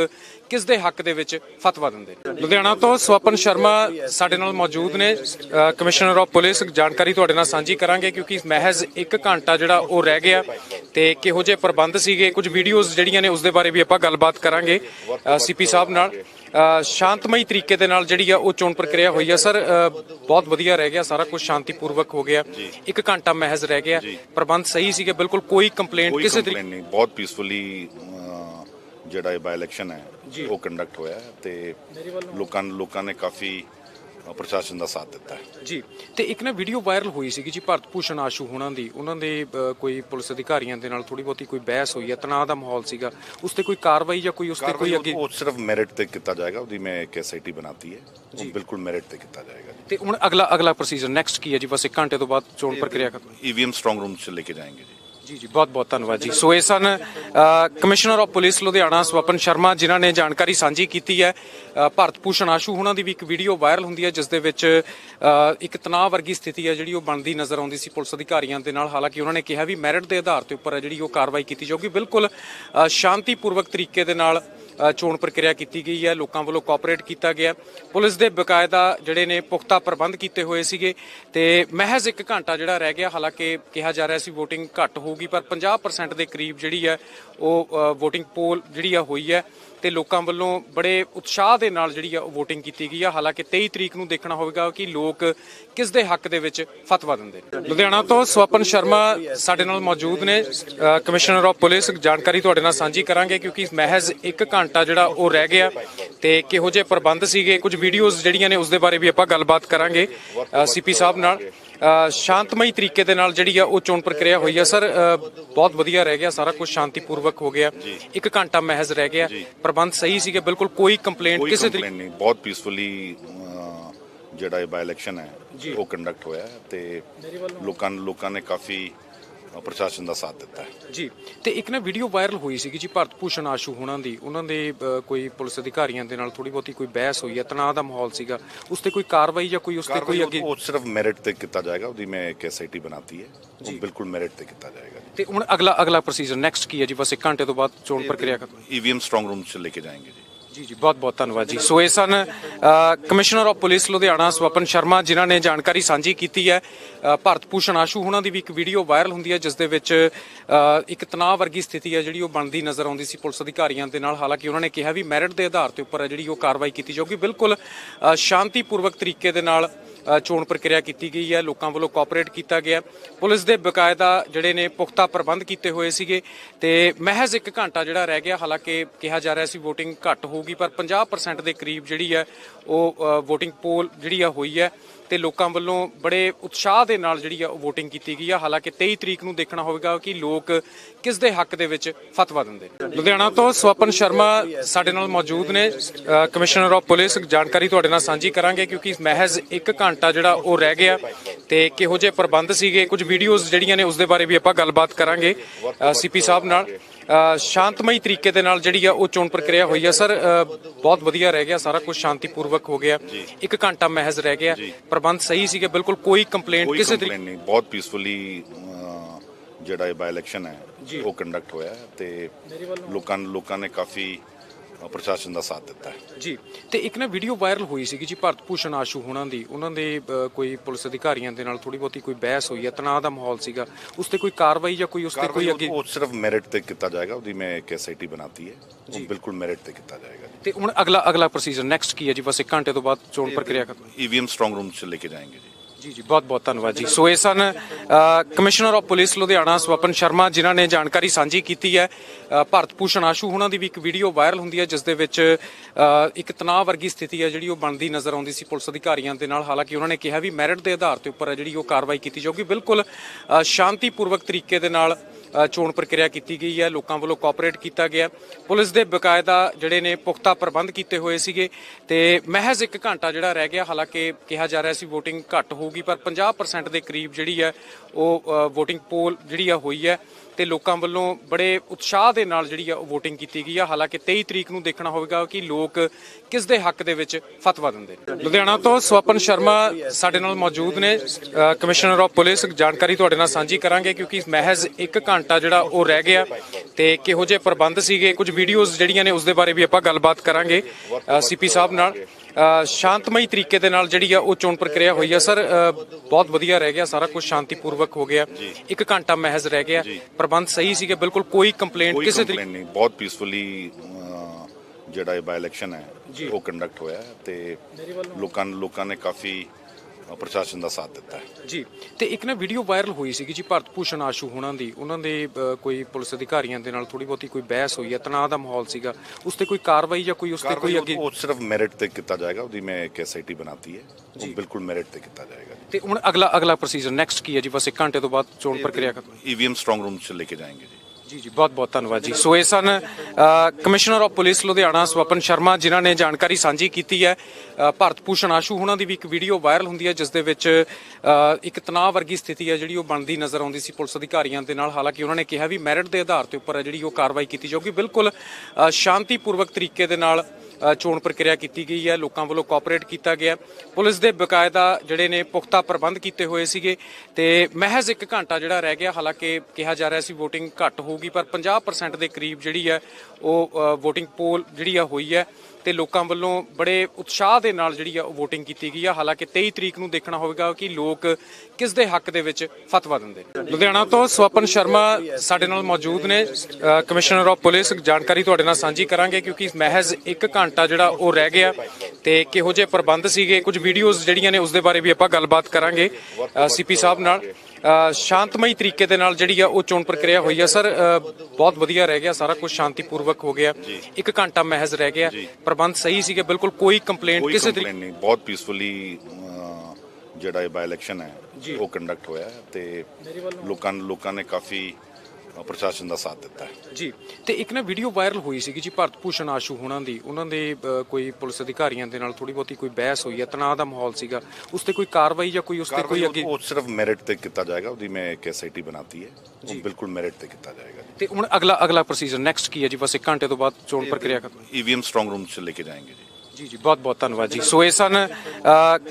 ਕਿਸ ਦੇ ਹੱਕ ਦੇ ਵਿੱਚ ਫਤਵਾ ਦਿੰਦੇ ਨੇ। ਲੁਧਿਆਣਾ ਤੋਂ ਸਵਪਨ ਸ਼ਰਮਾ ਸਾਡੇ ਨਾਲ ਮੌਜੂਦ ਨੇ। ਕਮਿਸ਼ਨਰ ਆਫ ਪੁਲਿਸ, ਜਾਣਕਾਰੀ ਤੁਹਾਡੇ ਨਾਲ ਸਾਂਝੀ ਕਰਾਂਗੇ ਕਿਉਂਕਿ ਮਹਿਜ਼ 1 ਘੰਟਾ ਜਿਹੜਾ ਉਹ ਰਹਿ ਗਿਆ ਤੇ ਕਿਹੋ ਜਿਹੇ ਪ੍ਰਬੰਧ ਸੀਗੇ, ਕੁਝ ਵੀਡੀਓਜ਼ ਜਿਹੜੀਆਂ ਨੇ ਉਸ ਦੇ ਬਾਰੇ ਵੀ ਆਪਾਂ ਗੱਲਬਾਤ ਕਰਾਂਗੇ। ਸੀਪੀ ਸਾਹਿਬ ਨਾਲ। ਸ਼ਾਂਤਮਈ ਤਰੀਕੇ ਦੇ ਨਾਲ ਜਿਹੜੀ ਆ ਉਹ ਚੋਣ ਪ੍ਰਕਿਰਿਆ ਹੋਈ ਆ। ਸਰ ਬਹੁਤ ਵਧੀਆ ਰਹਿ ਗਿਆ ਸਾਰਾ ਕੁਝ ਸ਼ਾਂਤੀਪੂਰਵਕ ਹੋ ਗਿਆ। ਇੱਕ ਘੰਟਾ ਮਹਿਜ਼ ਰਹਿ ਗਿਆ। ਪ੍ਰਬੰਧ ਸਹੀ ਸੀਗੇ ਬਿਲਕੁਲ ਕੋਈ ਕੰਪਲੇਂਟ ਕਿਸੇ ਤਰੀਕੇ ਨਹੀਂ। ਬਹੁਤ ਪੀਸਫੁਲੀ ਜਿਹੜਾ ਇਹ ਬਾਈ ਇਲੈਕਸ਼ਨ ਹੈ ਉਹ ਕੰਡਕਟ ਹੋਇਆ ਤੇ ਲੋਕਾਂ ਲੋਕਾਂ ਨੇ ਕਾਫੀ ਪ੍ਰਸ਼ਾਸਨ ਦਾ ਸਾਥ ਦਿੱਤਾ ਹੈ। ਜੀ ਤੇ ਇੱਕ ਨਾ ਵੀਡੀਓ ਵਾਇਰਲ ਹੋਈ ਸੀਗੀ ਜੀ ਭਾਰਤ ਭੂਸ਼ਣ ਆਸ਼ੂ ਹੋਣਾ ਦੀ। ਉਹਨਾਂ ਦੇ ਅ, ਕੋਈ ਪੁਲਿਸ ਅਧਿਕਾਰੀਆਂ ਦੇ ਨਾਲ ਥੋੜੀ ਬਹੁਤੀ ਕੋਈ ਬਹਿਸ ਹੋਈ ਹੈ ਤਣਾਅ ਦਾ ਮਾਹੌਲ ਸੀਗਾ। ਉਸ ਤੇ ਕੋਈ ਕਾਰਵਾਈ ਜਾਂ ਕੋਈ ਉਸ ਤੇ ਕੋਈ ਅੱਗੇ ਉਹ ਸਿਰਫ ਮੈਰਿਟ ਤੇ ਕੀਤਾ ਜਾਏਗਾ ਉਹਦੀ ਮੈਂ ਇੱਕ ਐਸਆਈਟੀ ਬਣਾਤੀ ਹੈ। ਉਹ ਬਿਲਕੁਲ ਮੈਰਿਟ ਤੇ ਕੀਤਾ ਜਾਏਗਾ ਤੇ ਹੁਣ ਅਗਲਾ ਅਗਲਾ ਪ੍ਰੋਸੀਜਰ ਨੈਕਸਟ ਕੀ ਹੈ ਜੀ? ਬਸ 1 ਘੰਟੇ ਤੋਂ ਬਾਅਦ ਚੋਣ ਪ੍ਰਕਿਰਿਆ ਖਤਮ ਈਵੀਐਮ ਸਟਰੋਂਗ ਰੂਮ ਚ ਲੈ ਕੇ ਜਾਏंगे ਜੀ। ਜੀ ਜੀ ਬਹੁਤ ਬਹੁਤ ਧੰਨਵਾਦ ਜੀ। ਸੋ ਇਹ ਸਨ commissioner of police Ludhiana Swapan Sharma ਜਿਨ੍ਹਾਂ ਨੇ ਜਾਣਕਾਰੀ ਸਾਂਝੀ ਕੀਤੀ ਹੈ। ਭਾਰਤ ਭੂਸ਼ਣ ਆਸ਼ੂ ਉਹਨਾਂ ਦੀ ਵੀ ਇੱਕ ਵੀਡੀਓ ਵਾਇਰਲ ਹੁੰਦੀ ਹੈ ਜਿਸ ਦੇ ਵਿੱਚ ਇੱਕ ਤਣਾਅ ਵਰਗੀ ਸਥਿਤੀ ਹੈ ਜਿਹੜੀ ਉਹ ਬਣਦੀ ਨਜ਼ਰ ਆਉਂਦੀ ਸੀ ਪੁਲਿਸ ਅਧਿਕਾਰੀਆਂ ਦੇ ਨਾਲ। ਹਾਲਾਂਕਿ ਉਹਨਾਂ ਨੇ ਕਿਹਾ ਵੀ ਮੈਰਿਟ ਦੇ ਆਧਾਰ ਤੇ ਉੱਪਰ ਹੈ ਜਿਹੜੀ ਉਹ ਕਾਰਵਾਈ ਕੀਤੀ ਜਾਊਗੀ। ਬਿਲਕੁਲ ਅ, ਸ਼ਾਂਤੀਪੂਰਵਕ ਤਰੀਕੇ ਦੇ ਨਾਲ ਚੋਣ ਪ੍ਰਕਿਰਿਆ ਕੀਤੀ ਗਈ ਹੈ, ਲੋਕਾਂ ਵੱਲੋਂ ਕੋਆਪਰੇਟ ਕੀਤਾ ਗਿਆ ਪੁਲਿਸ ਦੇ ਬਕਾਇਦਾ ਜਿਹੜੇ ਨੇ ਪੁਖਤਾ ਪ੍ਰਬੰਧ ਕੀਤੇ ਹੋਏ ਸੀਗੇ ਤੇ ਮਹਿਜ਼ 1 ਘੰਟਾ ਜਿਹੜਾ ਰਹਿ ਗਿਆ, ਹਾਲਾਂਕਿ ਕਿਹਾ ਜਾ ਰਿਹਾ ਸੀ VOTING ਘੱਟ ਹੋਊਗੀ, ਪਰ 50% ਦੇ ਕਰੀਬ ਜਿਹੜੀ ਹੈ ਉਹ VOTING ਪੋਲ ਜਿਹੜੀ ਆ ਹੋਈ ਹੈ। ਤੇ ਲੋਕਾਂ ਵੱਲੋਂ ਬੜੇ ਉਤਸ਼ਾਹ ਦੇ ਨਾਲ ਜਿਹੜੀ ਆ ਉਹ ਵੋਟਿੰਗ ਕੀਤੀ ਗਈ ਆ। ਹਾਲਾਂਕਿ 23 ਤਰੀਕ ਨੂੰ ਦੇਖਣਾ ਹੋਵੇਗਾ ਕਿ ਲੋਕ ਕਿਸ ਦੇ ਹੱਕ ਦੇ ਵਿੱਚ ਫਤਵਾ ਦਿੰਦੇ ਨੇ। ਲੁਧਿਆਣਾ ਤੋਂ ਸਵਪਨ ਸ਼ਰਮਾ ਸਾਡੇ ਨਾਲ ਮੌਜੂਦ ਨੇ। ਕਮਿਸ਼ਨਰ ਆਫ ਪੁਲਿਸ, ਜਾਣਕਾਰੀ ਤੁਹਾਡੇ ਨਾਲ ਸਾਂਝੀ ਕਰਾਂਗੇ ਕਿਉਂਕਿ ਮਹਿਜ਼ 1 ਘੰਟਾ ਜਿਹੜਾ ਉਹ ਰਹਿ ਗਿਆ ਤੇ ਕਿਹੋ ਜਿਹੇ ਪ੍ਰਬੰਧ ਸੀਗੇ, ਕੁਝ ਵੀਡੀਓਜ਼ ਜਿਹੜੀਆਂ ਨੇ ਉਸ ਦੇ ਬਾਰੇ ਵੀ ਆਪਾਂ ਗੱਲਬਾਤ ਕਰਾਂਗੇ। ਸੀਪੀ ਸਾਹਿਬ ਨਾਲ। ਸ਼ਾਂਤਮਈ ਤਰੀਕੇ ਦੇ ਨਾਲ ਜਿਹੜੀ ਆ ਉਹ ਚੋਣ ਪ੍ਰਕਿਰਿਆ ਹੋਈ ਆ। ਸਰ ਬਹੁਤ ਵਧੀਆ ਰਹਿ ਗਿਆ ਸਾਰਾ ਕੁਝ ਸ਼ਾਂਤੀਪੂਰਵਕ ਹੋ ਗਿਆ। ਇੱਕ ਘੰਟਾ ਮਹਿਜ਼ ਰਹਿ ਗਿਆ। ਪ੍ਰਬੰਧ ਸਹੀ ਸੀਗੇ ਬਿਲਕੁਲ ਕੋਈ ਕੰਪਲੇਂਟ ਕਿਸੇ ਕੰਪਲੇਂਟ ਨਹੀਂ। ਬਹੁਤ ਪੀਸਫੁਲੀ ਜਿਹੜਾ ਇਹ ਬਾਈ ਇਲੈਕਸ਼ਨ ਹੈ ਉਹ ਕੰਡਕਟ ਹੋਇਆ ਤੇ ਲੋਕਾਂ ਲੋਕਾਂ ਨੇ ਕਾਫੀ ਪ੍ਰਸ਼ਾਸਨ ਦਾ ਸਾਥ ਦਿੱਤਾ ਹੈ। ਜੀ ਤੇ ਇੱਕ ਨਾ ਵੀਡੀਓ ਵਾਇਰਲ ਹੋਈ ਸੀਗੀ ਜੀ ਭਾਰਤ ਭੂਸ਼ਣ ਆਸ਼ੂ ਹੋਣਾ ਦੀ। ਉਹਨਾਂ ਦੇ ਅ, ਕੋਈ ਪੁਲਿਸ ਅਧਿਕਾਰੀਆਂ ਦੇ ਨਾਲ ਥੋੜੀ ਬਹੁਤੀ ਕੋਈ ਬਹਿਸ ਹੋਈ ਹੈ ਤਣਾਅ ਦਾ ਮਾਹੌਲ ਸੀਗਾ। ਉਸ ਤੇ ਕੋਈ ਕਾਰਵਾਈ ਜਾਂ ਕੋਈ ਉਸ ਤੇ ਕੋਈ ਅੱਗੇ ਉਹ ਸਿਰਫ ਮੈਰਿਟ ਤੇ ਕੀਤਾ ਜਾਏਗਾ ਉਹਦੀ ਮੈਂ ਇੱਕ ਐਸਆਈਟੀ ਬਣਾਤੀ ਹੈ। ਉਹ ਬਿਲਕੁਲ ਮੈਰਿਟ ਤੇ ਕੀਤਾ ਜਾਏਗਾ ਤੇ ਹੁਣ ਅਗਲਾ ਅਗਲਾ ਪ੍ਰੋਸੀਜਰ ਨੈਕਸਟ ਕੀ ਹੈ ਜੀ? ਬਸ 1 ਘੰਟੇ ਤੋਂ ਬਾਅਦ ਚੋਣ ਪ੍ਰਕਿਰਿਆ ਖਤਮ। ਈਵੀਐਮ ਸਟਰੋਂਗ ਰੂਮ ਚ ਲੈ ਕੇ ਜਾਏंगे ਜੀ ਜੀ ਬਹੁਤ ਬਹੁਤ ਧੰਨਵਾਦ ਜੀ। ਸੋ ਇਹ ਸਨ commissioner of police Ludhiana Swapan Sharma ਜਿਨ੍ਹਾਂ ਨੇ ਜਾਣਕਾਰੀ ਸਾਂਝੀ ਕੀਤੀ ਹੈ। ਭਾਰਤ ਭੂਸ਼ਣ ਆਸ਼ੂ ਉਹਨਾਂ ਦੀ ਵੀ ਇੱਕ ਵੀਡੀਓ ਵਾਇਰਲ ਹੁੰਦੀ ਹੈ ਜਿਸ ਦੇ ਵਿੱਚ ਇੱਕ ਤਣਾਅ ਵਰਗੀ ਸਥਿਤੀ ਹੈ ਜਿਹੜੀ ਉਹ ਬਣਦੀ ਨਜ਼ਰ ਆਉਂਦੀ ਸੀ ਪੁਲਿਸ ਅਧਿਕਾਰੀਆਂ ਦੇ ਨਾਲ। ਹਾਲਾਂਕਿ ਉਹਨਾਂ ਨੇ ਕਿਹਾ ਵੀ ਮੈਰਿਟ ਦੇ ਆਧਾਰ ਤੇ ਉੱਪਰ ਹੈ ਜਿਹੜੀ ਉਹ ਕਾਰਵਾਈ ਕੀਤੀ ਜਾਊਗੀ। ਬਿਲਕੁਲ ਅ, ਸ਼ਾਂਤੀਪੂਰਵਕ ਤਰੀਕੇ ਦੇ ਨਾਲ ਚੋਣ ਪ੍ਰਕਿਰਿਆ ਕੀਤੀ ਗਈ ਹੈ, ਲੋਕਾਂ ਵੱਲੋਂ ਕੋਆਪਰੇਟ ਕੀਤਾ ਗਿਆ ਪੁਲਿਸ ਦੇ ਬਕਾਇਦਾ ਜਿਹੜੇ ਨੇ ਪੁਖਤਾ ਪ੍ਰਬੰਧ ਕੀਤੇ ਹੋਏ ਸੀਗੇ ਤੇ ਮਹਿਜ਼ 1 ਘੰਟਾ ਜਿਹੜਾ ਰਹਿ ਗਿਆ, ਹਾਲਾਂਕਿ ਕਿਹਾ ਜਾ ਰਿਹਾ ਸੀ VOTING ਘੱਟ ਹੋਊਗੀ, ਪਰ 50% ਦੇ ਕਰੀਬ ਜਿਹੜੀ ਹੈ ਉਹ VOTING ਪੋਲ ਜਿਹੜੀ ਆ ਹੋਈ ਹੈ। ਤੇ ਲੋਕਾਂ ਵੱਲੋਂ ਬੜੇ ਉਤਸ਼ਾਹ ਦੇ ਨਾਲ ਜਿਹੜੀ ਆ ਉਹ VOTING ਕੀਤੀ ਗਈ ਆ। ਹਾਲਾਂਕਿ 23 ਤਰੀਕ ਨੂੰ ਦੇਖਣਾ ਹੋਵੇਗਾ ਕਿ ਲੋਕ ਕਿਸ ਦੇ ਹੱਕ ਦੇ ਵਿੱਚ ਫਤਵਾ ਦਿੰਦੇ। ਲੁਧਿਆਣਾ ਤੋਂ ਸਵਪਨ ਸ਼ਰਮਾ ਸਾਡੇ ਨਾਲ ਮੌਜੂਦ ਨੇ। ਕਮਿਸ਼ਨਰ ਆਫ ਪੁਲਿਸ, ਜਾਣਕਾਰੀ ਤੁਹਾਡੇ ਨਾਲ ਸਾਂਝੀ ਕਰਾਂਗੇ ਕਿਉਂਕਿ ਮਹਿਜ਼ 1 ਘੰਟਾ ਜਿਹੜਾ ਉਹ ਰਹਿ ਗਿਆ ਤੇ ਕਿਹੋ ਜਿਹੇ ਪ੍ਰਬੰਧ ਸੀਗੇ, ਕੁਝ ਵੀਡੀਓਜ਼ ਜਿਹੜੀਆਂ ਨੇ ਉਸ ਦੇ ਬਾਰੇ ਵੀ ਆਪਾਂ ਗੱਲਬਾਤ ਕਰਾਂਗੇ। ਸੀਪੀ ਸਾਹਿਬ ਨਾਲ। ਸ਼ਾਂਤਮਈ ਤਰੀਕੇ ਦੇ ਨਾਲ ਜਿਹੜੀ ਆ ਉਹ ਚੋਣ ਪ੍ਰਕਿਰਿਆ ਹੋਈ ਆ। ਸਰ ਬਹੁਤ ਵਧੀਆ ਰਹਿ ਗਿਆ ਸਾਰਾ ਕੁਝ ਸ਼ਾਂਤੀਪੂਰਵਕ ਹੋ ਗਿਆ। ਇੱਕ ਘੰਟਾ ਮਹਿਜ਼ ਰਹਿ ਗਿਆ। ਪ੍ਰਬੰਧ ਸਹੀ ਸੀਗੇ ਬਿਲਕੁਲ ਕੋਈ ਕੰਪਲੇਂਟ ਕਿਸੇ ਤਰੀਕੇ ਨਹੀਂ। ਬਹੁਤ ਪੀਸਫੁਲੀ ਜਿਹੜਾ ਇਹ ਬਾਈ ਇਲੈਕਸ਼ਨ ਹੈ ਉਹ ਕੰਡਕਟ ਹੋਇਆ ਤੇ ਲੋਕਾਂ ਲੋਕਾਂ ਨੇ ਕਾਫੀ ਪ੍ਰਸ਼ਾਸਨ ਦਾ ਸਾਥ ਦਿੱਤਾ ਹੈ। ਜੀ ਤੇ ਇੱਕ ਨਾ ਵੀਡੀਓ ਵਾਇਰਲ ਹੋਈ ਸੀਗੀ ਜੀ ਭਾਰਤ ਭੂਸ਼ਣ ਆਸ਼ੂ ਹੋਣਾ ਦੀ। ਉਹਨਾਂ ਦੇ ਅ, ਕੋਈ ਪੁਲਿਸ ਅਧਿਕਾਰੀਆਂ ਦੇ ਨਾਲ ਥੋੜੀ ਬਹੁਤੀ ਕੋਈ ਬਹਿਸ ਹੋਈ ਹੈ ਤਣਾਅ ਦਾ ਮਾਹੌਲ ਸੀਗਾ। ਉਸ ਤੇ ਕੋਈ ਕਾਰਵਾਈ ਜਾਂ ਕੋਈ ਉਸ ਤੇ ਕੋਈ ਅੱਗੇ ਉਹ ਸਿਰਫ ਮੈਰਿਟ ਤੇ ਕੀਤਾ ਜਾਏਗਾ ਉਹਦੀ ਮੈਂ ਇੱਕ ਐਸਆਈਟੀ ਬਣਾਤੀ ਹੈ। ਉਹ ਬਿਲਕੁਲ ਮੈਰਿਟ ਤੇ ਕੀਤਾ ਜਾਏਗਾ। ਤੇ ਹੁਣ ਅਗਲਾ ਅਗਲਾ ਪ੍ਰੋਸੀਜਰ ਨੈਕਸਟ ਕੀ ਹੈ ਜੀ? ਬਸ 1 ਘੰਟੇ ਤੋਂ ਬਾਅਦ ਚੋਣ ਪ੍ਰਕਿਰਿਆ ਖਤਮ। ਈਵੀਐਮ ਸਟਰੋਂਗ ਰੂਮ ਚ ਲੈ ਕੇ ਜਾਏंगे ਜੀ। ਜੀ ਜੀ ਬਹੁਤ ਬਹੁਤ ਧੰਨਵਾਦ ਜੀ। ਸੋ ਇਹ ਸਨ commissioner of police Ludhiana Swapan Sharma ਜਿਨ੍ਹਾਂ ਨੇ ਜਾਣਕਾਰੀ ਸਾਂਝੀ ਕੀਤੀ ਹੈ। ਭਾਰਤ ਭੂਸ਼ਣ ਆਸ਼ੂ ਉਹਨਾਂ ਦੀ ਵੀ ਇੱਕ ਵੀਡੀਓ ਵਾਇਰਲ ਹੁੰਦੀ ਹੈ ਜਿਸ ਦੇ ਵਿੱਚ ਇੱਕ ਤਣਾਅ ਵਰਗੀ ਸਥਿਤੀ ਹੈ ਜਿਹੜੀ ਉਹ ਬਣਦੀ ਨਜ਼ਰ ਆਉਂਦੀ ਸੀ ਪੁਲਿਸ ਅਧਿਕਾਰੀਆਂ ਦੇ ਨਾਲ। ਹਾਲਾਂਕਿ ਉਹਨਾਂ ਨੇ ਕਿਹਾ ਵੀ ਮੈਰਿਟ ਦੇ ਆਧਾਰ ਤੇ ਉੱਪਰ ਹੈ ਜਿਹੜੀ ਉਹ ਕਾਰਵਾਈ ਕੀਤੀ ਜਾਊਗੀ। ਬਿਲਕੁਲ ਅ, ਸ਼ਾਂਤੀਪੂਰਵਕ ਤਰੀਕੇ ਦੇ ਨਾਲ ਚੋਣ ਪ੍ਰਕਿਰਿਆ ਕੀਤੀ ਗਈ ਹੈ, ਲੋਕਾਂ ਵੱਲੋਂ ਕੋਆਪਰੇਟ ਕੀਤਾ ਗਿਆ ਪੁਲਿਸ ਦੇ ਬਕਾਇਦਾ ਜਿਹੜੇ ਨੇ ਪੁਖਤਾ ਪ੍ਰਬੰਧ ਕੀਤੇ ਹੋਏ ਸੀਗੇ ਤੇ ਮਹਿਜ਼ 1 ਘੰਟਾ ਜਿਹੜਾ ਰਹਿ ਗਿਆ, ਹਾਲਾਂਕਿ ਕਿਹਾ ਜਾ ਰਿਹਾ ਸੀ VOTING ਘੱਟ ਹੋਊਗੀ, ਪਰ 50% ਦੇ ਕਰੀਬ ਜਿਹੜੀ ਹੈ ਉਹ VOTING ਪੋਲ ਜਿਹੜੀ ਆ ਹੋਈ ਹੈ। ਤੇ ਲੋਕਾਂ ਵੱਲੋਂ ਬੜੇ ਉਤਸ਼ਾਹ ਦੇ ਨਾਲ ਜਿਹੜੀ ਆ ਉਹ VOTING ਕੀਤੀ ਗਈ ਆ। ਹਾਲਾਂਕਿ 23 ਤਰੀਕ ਨੂੰ ਦੇਖਣਾ ਹੋਵੇਗਾ ਕਿ ਲੋਕ ਕਿਸ ਦੇ ਹੱਕ ਦੇ ਵਿੱਚ ਫਤਵਾ ਦਿੰਦੇ ਨੇ। ਲੁਧਿਆਣਾ ਤੋਂ ਸਵਪਨ ਸ਼ਰਮਾ ਸਾਡੇ ਨਾਲ ਮੌਜੂਦ ਨੇ। ਕਮਿਸ਼ਨਰ ਆਫ ਪੁਲਿਸ, ਜਾਣਕਾਰੀ ਤੁਹਾਡੇ ਨਾਲ ਸਾਂਝੀ ਕਰਾਂਗੇ ਕਿਉਂਕਿ ਮਹਿਜ਼ 1 ਘੰਟਾ ਜਿਹੜਾ ਉਹ ਰਹਿ ਗਿਆ ਤੇ ਕਿਹੋ ਜਿਹੇ ਪ੍ਰਬੰਧ ਸੀਗੇ, ਕੁਝ ਵੀਡੀਓਜ਼ ਜਿਹੜੀਆਂ ਨੇ ਉਸ ਦੇ ਬਾਰੇ ਵੀ ਆਪਾਂ ਗੱਲਬਾਤ ਕਰਾਂਗੇ। ਸੀਪੀ ਸਾਹਿਬ ਨਾਲ। ਸ਼ਾਂਤਮਈ ਤਰੀਕੇ ਦੇ ਨਾਲ ਜਿਹੜੀ ਆ ਉਹ ਚੋਣ ਪ੍ਰਕਿਰਿਆ ਹੋਈ ਆ। ਸਰ ਬਹੁਤ ਵਧੀਆ ਰਹਿ ਗਿਆ ਸਾਰਾ ਕੁਝ ਸ਼ਾਂਤੀਪੂਰਵਕ ਹੋ ਗਿਆ। ਇੱਕ ਘੰਟਾ ਮਹਿਜ਼ ਰਹਿ ਗਿਆ। ਪ੍ਰਬੰਧ ਸਹੀ ਸੀਗੇ ਬਿਲਕੁਲ ਕੋਈ ਕੰਪਲੇਂਟ ਕਿਸੇ ਤਰੀਕੇ ਨਹੀਂ। ਬਹੁਤ ਪੀਸਫੁਲੀ ਜਿਹੜਾ ਇਹ ਬਾਈ ਇਲੈਕਸ਼ਨ ਹੈ ਉਹ ਕੰਡਕਟ ਹੋਇਆ ਤੇ ਲੋਕਾਂ ਲੋਕਾਂ ਨੇ ਕਾਫੀ ਪ੍ਰਸ਼ਾਸਨ ਦਾ ਸਾਥ ਦਿੱਤਾ ਹੈ। ਜੀ ਤੇ ਇੱਕ ਨਾ ਵੀਡੀਓ ਵਾਇਰਲ ਹੋਈ ਸੀਗੀ ਜੀ ਭਾਰਤ ਭੂਸ਼ਣ ਆਸ਼ੂ ਹੋਣਾ ਦੀ। ਉਹਨਾਂ ਦੇ ਅ, ਕੋਈ ਪੁਲਿਸ ਅਧਿਕਾਰੀਆਂ ਦੇ ਨਾਲ ਥੋੜੀ ਬਹੁਤੀ ਕੋਈ ਬਹਿਸ ਹੋਈ ਹੈ ਤਣਾਅ ਦਾ ਮਾਹੌਲ ਸੀਗਾ। ਉਸ ਤੇ ਕੋਈ ਕਾਰਵਾਈ ਜਾਂ ਕੋਈ ਉਸ ਤੇ ਕੋਈ ਅੱਗੇ ਉਹ ਸਿਰਫ ਮੈਰਿਟ ਤੇ ਕੀਤਾ ਜਾਏਗਾ ਉਹਦੀ ਮੈਂ ਇੱਕ ਐਸਆਈਟੀ ਬਣਾਤੀ ਹੈ। ਉਹ ਬਿਲਕੁਲ ਮੈਰਿਟ ਤੇ ਕੀਤਾ ਜਾਏਗਾ ਤੇ ਹੁਣ ਅਗਲਾ ਅਗਲਾ ਪ੍ਰੋਸੀਜਰ ਨੈਕਸਟ ਕੀ ਹੈ ਜੀ? ਬਸ 1 ਘੰਟੇ ਤੋਂ ਬਾਅਦ ਚੋਣ ਪ੍ਰਕਿਰਿਆ ਖਤਮ। ਈਵੀਐਮ ਸਟਰੋਂਗ ਰੂਮ ਚ ਲੈ ਕੇ ਜਾਏंगे ਜੀ। ਜੀ ਜੀ ਬਹੁਤ ਬਹੁਤ ਧੰਨਵਾਦ ਜੀ। ਸੋ ਇਹ ਸਨ commissioner of police Ludhiana Swapan Sharma ਜਿਨ੍ਹਾਂ ਨੇ ਜਾਣਕਾਰੀ ਸਾਂਝੀ ਕੀਤੀ ਹੈ। ਭਾਰਤ ਭੂਸ਼ਣ ਆਸ਼ੂ ਉਹਨਾਂ ਦੀ ਵੀ ਇੱਕ ਵੀਡੀਓ ਵਾਇਰਲ ਹੁੰਦੀ ਹੈ ਜਿਸ ਦੇ ਵਿੱਚ ਇੱਕ ਤਣਾਅ ਵਰਗੀ ਸਥਿਤੀ ਹੈ ਜਿਹੜੀ ਉਹ ਬਣਦੀ ਨਜ਼ਰ ਆਉਂਦੀ ਸੀ ਪੁਲਿਸ ਅਧਿਕਾਰੀਆਂ ਦੇ ਨਾਲ। ਹਾਲਾਂਕਿ ਉਹਨਾਂ ਨੇ ਕਿਹਾ ਵੀ ਮੈਰਿਟ ਦੇ ਆਧਾਰ ਤੇ ਉੱਪਰ ਹੈ ਜਿਹੜੀ ਉਹ ਕਾਰਵਾਈ ਕੀਤੀ ਜਾਊਗੀ। ਬਿਲਕੁਲ ਅ, ਸ਼ਾਂਤੀਪੂਰਵਕ ਤਰੀਕੇ ਦੇ ਨਾਲ ਚੋਣ ਪ੍ਰਕਿਰਿਆ ਕੀਤੀ ਗਈ ਹੈ, ਲੋਕਾਂ ਵੱਲੋਂ ਕੋਆਪਰੇਟ ਕੀਤਾ ਗਿਆ ਪੁਲਿਸ ਦੇ ਬਕਾਇਦਾ ਜਿਹੜੇ ਨੇ ਪੁਖਤਾ ਪ੍ਰਬੰਧ ਕੀਤੇ ਹੋਏ ਸੀਗੇ ਤੇ ਮਹਿਜ਼ 1 ਘੰਟਾ ਜਿਹੜਾ ਰਹਿ ਗਿਆ, ਹਾਲਾਂਕਿ ਕਿਹਾ ਜਾ ਰਿਹਾ ਸੀ VOTING ਘੱਟ ਹੋਊਗੀ, ਪਰ 50% ਦੇ ਕਰੀਬ ਜਿਹੜੀ ਹੈ ਉਹ VOTING ਪੋਲ ਜਿਹੜੀ ਆ ਹੋਈ ਹੈ। ਤੇ ਲੋਕਾਂ ਵੱਲੋਂ ਬੜੇ ਉਤਸ਼ਾਹ ਦੇ ਨਾਲ ਜਿਹੜੀ ਆ ਉਹ VOTING ਕੀਤੀ ਗਈ ਆ। ਹਾਲਾਂਕਿ 23 ਤਰੀਕ ਨੂੰ ਦੇਖਣਾ ਹੋਵੇਗਾ ਕਿ ਲੋਕ ਕਿਸ ਦੇ ਹੱਕ ਦੇ ਵਿੱਚ ਫਤਵਾ ਦਿੰਦੇ ਨੇ। ਲੁਧਿਆਣਾ ਤੋਂ ਸਵਪਨ ਸ਼ਰਮਾ ਸਾਡੇ ਨਾਲ ਮੌਜੂਦ ਨੇ। ਕਮਿਸ਼ਨਰ ਆਫ ਪੁਲਿਸ, ਜਾਣਕਾਰੀ ਤੁਹਾਡੇ ਨਾਲ ਸਾਂਝੀ ਕਰਾਂਗੇ ਕਿਉਂਕਿ ਮਹਿਜ਼ 1 ਘੰਟਾ ਜਿਹੜਾ ਉਹ ਰਹਿ ਗਿਆ ਤੇ ਕਿਹੋ ਜਿਹੇ ਪ੍ਰਬੰਧ ਸੀਗੇ, ਕੁਝ ਵੀਡੀਓਜ਼ ਜਿਹੜੀਆਂ ਨੇ ਉਸ ਦੇ ਬਾਰੇ ਵੀ ਆਪਾਂ ਗੱਲਬਾਤ ਕਰਾਂਗੇ। ਸੀਪੀ ਸਾਹਿਬ ਨਾਲ। ਸ਼ਾਂਤਮਈ ਤਰੀਕੇ ਦੇ ਨਾਲ ਜਿਹੜੀ ਆ ਉਹ ਚੋਣ ਪ੍ਰਕਿਰਿਆ ਹੋਈ ਆ। ਸਰ ਬਹੁਤ ਵਧੀਆ ਰਹਿ ਗਿਆ ਸਾਰਾ ਕੁਝ ਸ਼ਾਂਤੀਪੂਰਵਕ ਹੋ ਗਿਆ। ਇੱਕ ਘੰਟਾ ਮਹਿਜ਼ ਰਹਿ ਗਿਆ। ਪ੍ਰਬੰਧ ਸਹੀ ਸੀਗੇ ਬਿਲਕੁਲ ਕੋਈ ਕੰਪਲੇਂਟ ਕਿਸੇ ਤਰੀਕੇ ਨਹੀਂ। ਬਹੁਤ ਪੀਸਫੁਲੀ ਜਿਹੜਾ ਇਹ ਬਾਈ ਇਲੈਕਸ਼ਨ ਹੈ ਉਹ ਕੰਡਕਟ ਹੋਇਆ ਤੇ ਲੋਕਾਂ ਲੋਕਾਂ ਨੇ ਕਾਫੀ ਪ੍ਰਸ਼ਾਸਨ ਦਾ ਸਾਥ ਦਿੱਤਾ ਹੈ। ਜੀ ਤੇ ਇੱਕ ਨਾ ਵੀਡੀਓ ਵਾਇਰਲ ਹੋਈ ਸੀਗੀ ਜੀ ਭਾਰਤ ਭੂਸ਼ਣ ਆਸ਼ੂ ਹੋਣਾ ਦੀ। ਉਹਨਾਂ ਦੇ ਅ, ਕੋਈ ਪੁਲਿਸ ਅਧਿਕਾਰੀਆਂ ਦੇ ਨਾਲ ਥੋੜੀ ਬਹੁਤੀ ਕੋਈ ਬਹਿਸ ਹੋਈ ਹੈ ਤਣਾਅ ਦਾ ਮਾਹੌਲ ਸੀਗਾ। ਉਸ ਤੇ ਕੋਈ ਕਾਰਵਾਈ ਜਾਂ ਕੋਈ ਉਸ ਤੇ ਕੋਈ ਅੱਗੇ ਉਹ ਸਿਰਫ ਮੈਰਿਟ ਤੇ ਕੀਤਾ ਜਾਏਗਾ ਉਹਦੀ ਮੈਂ ਇੱਕ ਐਸਆਈਟੀ ਬਣਾਤੀ ਹੈ। ਉਹ ਬਿਲਕੁਲ ਮੈਰਿਟ ਤੇ ਕੀਤਾ ਜਾਏਗਾ ਤੇ ਹੁਣ ਅਗਲਾ ਅਗਲਾ ਪ੍ਰੋਸੀਜਰ ਨੈਕਸਟ ਕੀ ਹੈ ਜੀ? ਬਸ 1 ਘੰਟੇ ਤੋਂ ਬਾਅਦ ਚੋਣ ਪ੍ਰਕਿਰਿਆ ਖਤਮ। ਈਵੀਐਮ ਸਟਰੋਂਗ ਰੂਮ ਚ ਲੈ ਕੇ ਜਾਏंगे ਜੀ। ਜੀ ਜੀ ਬਹੁਤ ਬਹੁਤ ਧੰਨਵਾਦ ਜੀ। ਸੋ ਇਹ ਸਨ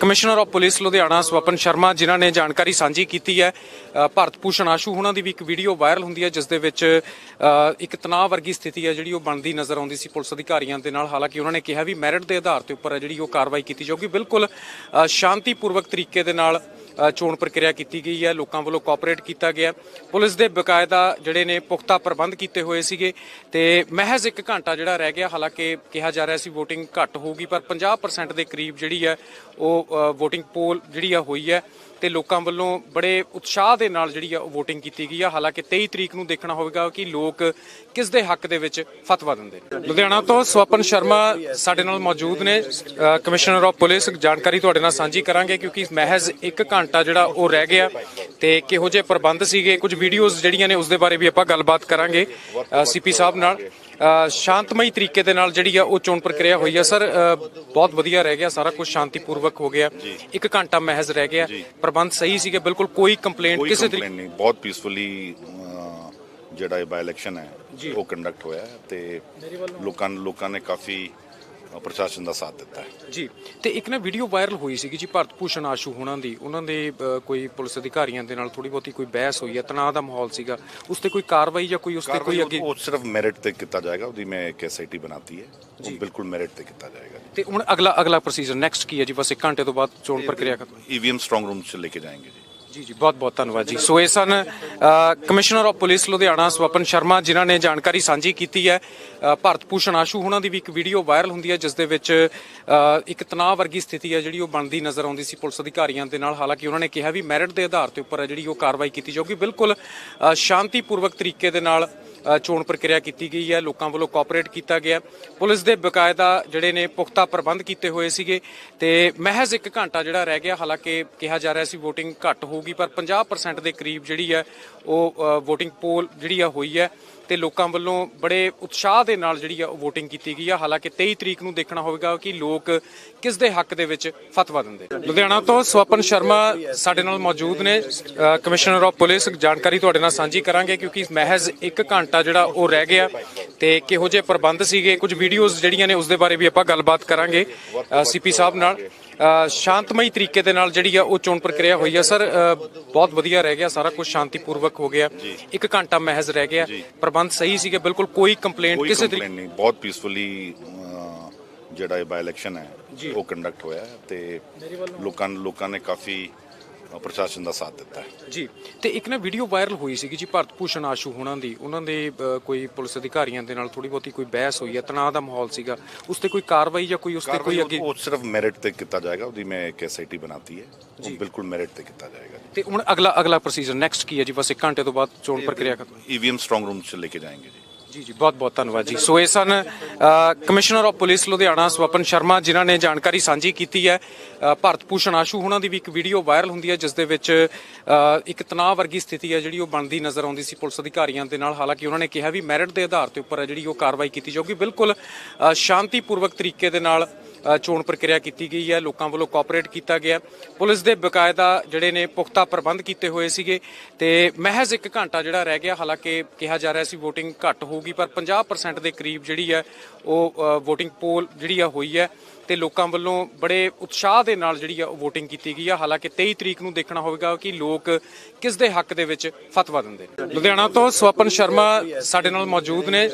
commissioner of police Ludhiana Swapan Sharma ਜਿਨ੍ਹਾਂ ਨੇ ਜਾਣਕਾਰੀ ਸਾਂਝੀ ਕੀਤੀ ਹੈ। ਭਾਰਤ ਭੂਸ਼ਣ ਆਸ਼ੂ ਉਹਨਾਂ ਦੀ ਵੀ ਇੱਕ ਵੀਡੀਓ ਵਾਇਰਲ ਹੁੰਦੀ ਹੈ ਜਿਸ ਦੇ ਵਿੱਚ ਇੱਕ ਤਣਾਅ ਵਰਗੀ ਸਥਿਤੀ ਹੈ ਜਿਹੜੀ ਉਹ ਬਣਦੀ ਨਜ਼ਰ ਆਉਂਦੀ ਸੀ ਪੁਲਿਸ ਅਧਿਕਾਰੀਆਂ ਦੇ ਨਾਲ। ਹਾਲਾਂਕਿ ਉਹਨਾਂ ਨੇ ਕਿਹਾ ਵੀ ਮੈਰਿਟ ਦੇ ਆਧਾਰ ਤੇ ਉੱਪਰ ਹੈ ਜਿਹੜੀ ਉਹ ਕਾਰਵਾਈ ਕੀਤੀ ਜਾਊਗੀ। ਬਿਲਕੁਲ ਅ, ਸ਼ਾਂਤੀਪੂਰਵਕ ਤਰੀਕੇ ਦੇ ਨਾਲ ਚੋਣ ਪ੍ਰਕਿਰਿਆ ਕੀਤੀ ਗਈ ਹੈ, ਲੋਕਾਂ ਵੱਲੋਂ ਕੋਆਪਰੇਟ ਕੀਤਾ ਗਿਆ ਪੁਲਿਸ ਦੇ ਬਕਾਇਦਾ ਜਿਹੜੇ ਨੇ ਪੁਖਤਾ ਪ੍ਰਬੰਧ ਕੀਤੇ ਹੋਏ ਸੀਗੇ ਤੇ ਮਹਿਜ਼ 1 ਘੰਟਾ ਜਿਹੜਾ ਰਹਿ ਗਿਆ, ਹਾਲਾਂਕਿ ਕਿਹਾ ਜਾ ਰਿਹਾ ਸੀ VOTING ਘੱਟ ਹੋਊਗੀ, ਪਰ 50% ਦੇ ਕਰੀਬ ਜਿਹੜੀ ਹੈ ਉਹ VOTING ਪੋਲ ਜਿਹੜੀ ਆ ਹੋਈ ਹੈ। ਤੇ ਲੋਕਾਂ ਵੱਲੋਂ ਬੜੇ ਉਤਸ਼ਾਹ ਦੇ ਨਾਲ ਜਿਹੜੀ ਆ ਉਹ ਵੋਟਿੰਗ ਕੀਤੀ ਗਈ ਆ। ਹਾਲਾਂਕਿ 23 ਤਰੀਕ ਨੂੰ ਦੇਖਣਾ ਹੋਵੇਗਾ ਕਿ ਲੋਕ ਕਿਸ ਦੇ ਹੱਕ ਦੇ ਵਿੱਚ ਫਤਵਾ ਦਿੰਦੇ ਨੇ। ਲੁਧਿਆਣਾ ਤੋਂ ਸਵਪਨ ਸ਼ਰਮਾ ਸਾਡੇ ਨਾਲ ਮੌਜੂਦ ਨੇ। ਕਮਿਸ਼ਨਰ ਆਫ ਪੁਲਿਸ ਜਾਣਕਾਰੀ ਤੁਹਾਡੇ ਨਾਲ ਸਾਂਝੀ ਕਰਾਂਗੇ ਕਿਉਂਕਿ ਮਹਿਜ਼ 1 ਘੰਟਾ ਜਿਹੜਾ ਉਹ ਰਹਿ ਗਿਆ ਤੇ ਕਿਹੋ ਜਿਹੇ ਪ੍ਰਬੰਧ ਸੀਗੇ, ਕੁਝ ਵੀਡੀਓਜ਼ ਜਿਹੜੀਆਂ ਨੇ ਉਸ ਦੇ ਬਾਰੇ ਵੀ ਆਪਾਂ ਗੱਲਬਾਤ ਕਰਾਂਗੇ। ਸੀਪੀ ਸਾਹਿਬ ਨਾਲ। ਸ਼ਾਂਤਮਈ ਤਰੀਕੇ ਦੇ ਨਾਲ ਜਿਹੜੀ ਆ ਉਹ ਚੋਣ ਪ੍ਰਕਿਰਿਆ ਹੋਈ ਆ। ਸਰ ਬਹੁਤ ਵਧੀਆ ਰਹਿ ਗਿਆ ਸਾਰਾ ਕੁਝ ਸ਼ਾਂਤੀਪੂਰਵਕ ਹੋ ਗਿਆ। ਇੱਕ ਘੰਟਾ ਮਹਿਜ਼ ਰਹਿ ਗਿਆ। ਪ੍ਰਬੰਧ ਸਹੀ ਸੀਗੇ ਬਿਲਕੁਲ ਕੋਈ ਕੰਪਲੇਂਟ ਕਿਸੇ ਤਰੀਕੇ ਨਹੀਂ। ਬਹੁਤ ਪੀਸਫੁਲੀ ਜਿਹੜਾ ਇਹ ਬਾਈ ਇਲੈਕਸ਼ਨ ਹੈ ਉਹ ਕੰਡਕਟ ਹੋਇਆ ਤੇ ਲੋਕਾਂ ਲੋਕਾਂ ਨੇ ਕਾਫੀ ਪ੍ਰਸ਼ਾਸਨ ਦਾ ਸਾਥ ਦਿੱਤਾ ਹੈ। ਜੀ ਤੇ ਇੱਕ ਨਾ ਵੀਡੀਓ ਵਾਇਰਲ ਹੋਈ ਸੀਗੀ ਜੀ ਭਾਰਤ ਭੂਸ਼ਣ ਆਸ਼ੂ ਹੋਣਾ ਦੀ। ਉਹਨਾਂ ਦੇ ਅ, ਕੋਈ ਪੁਲਿਸ ਅਧਿਕਾਰੀਆਂ ਦੇ ਨਾਲ ਥੋੜੀ ਬਹੁਤੀ ਕੋਈ ਬਹਿਸ ਹੋਈ ਹੈ ਤਣਾਅ ਦਾ ਮਾਹੌਲ ਸੀਗਾ। ਉਸ ਤੇ ਕੋਈ ਕਾਰਵਾਈ ਜਾਂ ਕੋਈ ਉਸ ਤੇ ਕੋਈ ਅੱਗੇ ਉਹ ਸਿਰਫ ਮੈਰਿਟ ਤੇ ਕੀਤਾ ਜਾਏਗਾ ਉਹਦੀ ਮੈਂ ਇੱਕ ਐਸਆਈਟੀ ਬਣਾਤੀ ਹੈ। ਉਹ ਬਿਲਕੁਲ ਮੈਰਿਟ ਤੇ ਕੀਤਾ ਜਾਏਗਾ। ਤੇ ਹੁਣ ਅਗਲਾ ਅਗਲਾ ਪ੍ਰੋਸੀਜਰ ਨੈਕਸਟ ਕੀ ਹੈ ਜੀ? ਬਸ 1 ਘੰਟੇ ਤੋਂ ਬਾਅਦ ਚੋਣ ਪ੍ਰਕਿਰਿਆ ਖਤਮ। ਈਵੀਐਮ ਸਟਰੋਂਗ ਰੂਮ ਚ ਲੈ ਕੇ ਜਾਏंगे ਜੀ ਜੀ ਬਹੁਤ ਬਹੁਤ ਧੰਨਵਾਦ ਜੀ। ਸੋ ਇਹ ਸਨ commissioner of police Ludhiana Swapan Sharma ਜਿਨ੍ਹਾਂ ਨੇ ਜਾਣਕਾਰੀ ਸਾਂਝੀ ਕੀਤੀ ਹੈ। ਭਾਰਤ ਭੂਸ਼ਣ ਆਸ਼ੂ ਉਹਨਾਂ ਦੀ ਵੀ ਇੱਕ ਵੀਡੀਓ ਵਾਇਰਲ ਹੁੰਦੀ ਹੈ ਜਿਸ ਦੇ ਵਿੱਚ ਇੱਕ ਤਣਾਅ ਵਰਗੀ ਸਥਿਤੀ ਹੈ ਜਿਹੜੀ ਉਹ ਬਣਦੀ ਨਜ਼ਰ ਆਉਂਦੀ ਸੀ ਪੁਲਿਸ ਅਧਿਕਾਰੀਆਂ ਦੇ ਨਾਲ। ਹਾਲਾਂਕਿ ਉਹਨਾਂ ਨੇ ਕਿਹਾ ਵੀ ਮੈਰਿਟ ਦੇ ਆਧਾਰ ਤੇ ਉੱਪਰ ਹੈ ਜਿਹੜੀ ਉਹ ਕਾਰਵਾਈ ਕੀਤੀ ਜਾਊਗੀ। ਬਿਲਕੁਲ ਅ, ਸ਼ਾਂਤੀਪੂਰਵਕ ਤਰੀਕੇ ਦੇ ਨਾਲ ਚੋਣ ਪ੍ਰਕਿਰਿਆ ਕੀਤੀ ਗਈ ਹੈ, ਲੋਕਾਂ ਵੱਲੋਂ ਕੋਆਪਰੇਟ ਕੀਤਾ ਗਿਆ ਪੁਲਿਸ ਦੇ ਬਕਾਇਦਾ ਜਿਹੜੇ ਨੇ ਪੁਖਤਾ ਪ੍ਰਬੰਧ ਕੀਤੇ ਹੋਏ ਸੀਗੇ ਤੇ ਮਹਿਜ਼ 1 ਘੰਟਾ ਜਿਹੜਾ ਰਹਿ ਗਿਆ, ਹਾਲਾਂਕਿ ਕਿਹਾ ਜਾ ਰਿਹਾ ਸੀ VOTING ਘੱਟ ਹੋਊਗੀ, ਪਰ 50% ਦੇ ਕਰੀਬ ਜਿਹੜੀ ਹੈ ਉਹ VOTING ਪੋਲ ਜਿਹੜੀ ਆ ਹੋਈ ਹੈ। ਤੇ ਲੋਕਾਂ ਵੱਲੋਂ ਬੜੇ ਉਤਸ਼ਾਹ ਦੇ ਨਾਲ ਜਿਹੜੀ ਆ ਉਹ VOTING ਕੀਤੀ ਗਈ ਆ। ਹਾਲਾਂਕਿ 23 ਤਰੀਕ ਨੂੰ ਦੇਖਣਾ ਹੋਵੇਗਾ ਕਿ ਲੋਕ ਕਿਸ ਦੇ ਹੱਕ ਦੇ ਵਿੱਚ ਫਤਵਾ ਦਿੰਦੇ। ਲੁਧਿਆਣਾ ਤੋਂ ਸਵਪਨ ਸ਼ਰਮਾ ਸਾਡੇ ਨਾਲ ਮੌਜੂਦ ਨੇ। ਕਮਿਸ਼ਨਰ ਆਫ ਪੁਲਿਸ, ਜਾਣਕਾਰੀ ਤੁਹਾਡੇ ਨਾਲ ਸਾਂਝੀ ਕਰਾਂਗੇ ਕਿਉਂਕਿ ਮਹਿਜ਼ 1 ਘੰਟਾ ਜਿਹੜਾ ਉਹ ਰਹਿ ਗਿਆ ਤੇ ਕਿਹੋ ਜਿਹੇ ਪ੍ਰਬੰਧ ਸੀਗੇ, ਕੁਝ ਵੀਡੀਓਜ਼ ਜਿਹੜੀਆਂ ਨੇ ਉਸ ਦੇ ਬਾਰੇ ਵੀ ਆਪਾਂ ਗੱਲਬਾਤ ਕਰਾਂਗੇ। ਸੀਪੀ ਸਾਹਿਬ ਨਾਲ। ਸ਼ਾਂਤਮਈ ਤਰੀਕੇ ਦੇ ਨਾਲ ਜਿਹੜੀ ਆ ਉਹ ਚੋਣ ਪ੍ਰਕਿਰਿਆ ਹੋਈ ਆ। ਸਰ ਬਹੁਤ ਵਧੀਆ ਰਹਿ ਗਿਆ ਸਾਰਾ ਕੁਝ ਸ਼ਾਂਤੀਪੂਰਵਕ ਹੋ ਗਿਆ। ਇੱਕ ਘੰਟਾ ਮਹਿਜ਼ ਰਹਿ ਗਿਆ। ਪ੍ਰਬੰਧ ਸਹੀ ਸੀਗੇ ਬਿਲਕੁਲ ਕੋਈ ਕੰਪਲੇਂਟ ਕਿਸੇ ਤਰੀਕੇ ਨਹੀਂ। ਬਹੁਤ ਪੀਸਫੁਲੀ ਜਿਹੜਾ ਇਹ ਬਾਈ ਇਲੈਕਸ਼ਨ ਹੈ ਉਹ ਕੰਡਕਟ ਹੋਇਆ ਤੇ ਲੋਕਾਂ ਲੋਕਾਂ ਨੇ ਕਾਫੀ ਪ੍ਰਸ਼ਾਸਨ ਦਾ ਸਾਥ ਦਿੱਤਾ ਹੈ। ਜੀ ਤੇ ਇੱਕ ਨਾ ਵੀਡੀਓ ਵਾਇਰਲ ਹੋਈ ਸੀਗੀ ਜੀ ਭਾਰਤ ਭੂਸ਼ਣ ਆਸ਼ੂ ਹੋਣਾ ਦੀ। ਉਹਨਾਂ ਦੇ ਅ, ਕੋਈ ਪੁਲਿਸ ਅਧਿਕਾਰੀਆਂ ਦੇ ਨਾਲ ਥੋੜੀ ਬਹੁਤੀ ਕੋਈ ਬਹਿਸ ਹੋਈ ਹੈ ਤਣਾਅ ਦਾ ਮਾਹੌਲ ਸੀਗਾ। ਉਸ ਤੇ ਕੋਈ ਕਾਰਵਾਈ ਜਾਂ ਕੋਈ ਉਸ ਤੇ ਕੋਈ ਅੱਗੇ ਉਹ ਸਿਰਫ ਮੈਰਿਟ ਤੇ ਕੀਤਾ ਜਾਏਗਾ ਉਹਦੀ ਮੈਂ ਇੱਕ ਐਸਆਈਟੀ ਬਣਾਤੀ ਹੈ। ਉਹ ਬਿਲਕੁਲ ਮੈਰਿਟ ਤੇ ਕੀਤਾ ਜਾਏਗਾ ਤੇ ਹੁਣ ਅਗਲਾ ਅਗਲਾ ਪ੍ਰੋਸੀਜਰ ਨੈਕਸਟ ਕੀ ਹੈ ਜੀ? ਬਸ 1 ਘੰਟੇ ਤੋਂ ਬਾਅਦ ਚੋਣ ਪ੍ਰਕਿਰਿਆ ਖਤਮ। ਈਵੀਐਮ ਸਟਰੋਂਗ ਰੂਮ ਚ ਲੈ ਕੇ ਜਾਏंगे ਜੀ। ਜੀ ਜੀ ਬਹੁਤ ਬਹੁਤ ਧੰਨਵਾਦ ਜੀ। ਸੋ ਇਹ ਸਨ commissioner of police Ludhiana Swapan Sharma ਜਿਨ੍ਹਾਂ ਨੇ ਜਾਣਕਾਰੀ ਸਾਂਝੀ ਕੀਤੀ ਹੈ। ਭਾਰਤ ਭੂਸ਼ਣ ਆਸ਼ੂ ਉਹਨਾਂ ਦੀ ਵੀ ਇੱਕ ਵੀਡੀਓ ਵਾਇਰਲ ਹੁੰਦੀ ਹੈ ਜਿਸ ਦੇ ਵਿੱਚ ਇੱਕ ਤਣਾਅ ਵਰਗੀ ਸਥਿਤੀ ਹੈ ਜਿਹੜੀ ਉਹ ਬਣਦੀ ਨਜ਼ਰ ਆਉਂਦੀ ਸੀ ਪੁਲਿਸ ਅਧਿਕਾਰੀਆਂ ਦੇ ਨਾਲ। ਹਾਲਾਂਕਿ ਉਹਨਾਂ ਨੇ ਕਿਹਾ ਵੀ ਮੈਰਿਟ ਦੇ ਆਧਾਰ ਤੇ ਉੱਪਰ ਹੈ ਜਿਹੜੀ ਉਹ ਕਾਰਵਾਈ ਕੀਤੀ ਜਾਊਗੀ। ਬਿਲਕੁਲ ਅ, ਸ਼ਾਂਤੀਪੂਰਵਕ ਤਰੀਕੇ ਦੇ ਨਾਲ ਚੋਣ ਪ੍ਰਕਿਰਿਆ ਕੀਤੀ ਗਈ ਹੈ, ਲੋਕਾਂ ਵੱਲੋਂ ਕੋਆਪਰੇਟ ਕੀਤਾ ਗਿਆ ਪੁਲਿਸ ਦੇ ਬਕਾਇਦਾ ਜਿਹੜੇ ਨੇ ਪੁਖਤਾ ਪ੍ਰਬੰਧ ਕੀਤੇ ਹੋਏ ਸੀਗੇ ਤੇ ਮਹਿਜ਼ 1 ਘੰਟਾ ਜਿਹੜਾ ਰਹਿ ਗਿਆ, ਹਾਲਾਂਕਿ ਕਿਹਾ ਜਾ ਰਿਹਾ ਸੀ VOTING ਘੱਟ ਹੋਊਗੀ, ਪਰ 50% ਦੇ ਕਰੀਬ ਜਿਹੜੀ ਹੈ ਉਹ VOTING ਪੋਲ ਜਿਹੜੀ ਆ ਹੋਈ ਹੈ। ਤੇ ਲੋਕਾਂ ਵੱਲੋਂ ਬੜੇ ਉਤਸ਼ਾਹ ਦੇ ਨਾਲ ਜਿਹੜੀ ਆ ਉਹ VOTING ਕੀਤੀ ਗਈ ਆ। ਹਾਲਾਂਕਿ 23 ਤਰੀਕ ਨੂੰ ਦੇਖਣਾ ਹੋਵੇਗਾ ਕਿ ਲੋਕ ਕਿਸ ਦੇ ਹੱਕ ਦੇ ਵਿੱਚ ਫਤਵਾ ਦਿੰਦੇ ਨੇ। ਲੁਧਿਆਣਾ ਤੋਂ ਸਵਪਨ ਸ਼ਰਮਾ ਸਾਡੇ ਨਾਲ ਮੌਜੂਦ ਨੇ।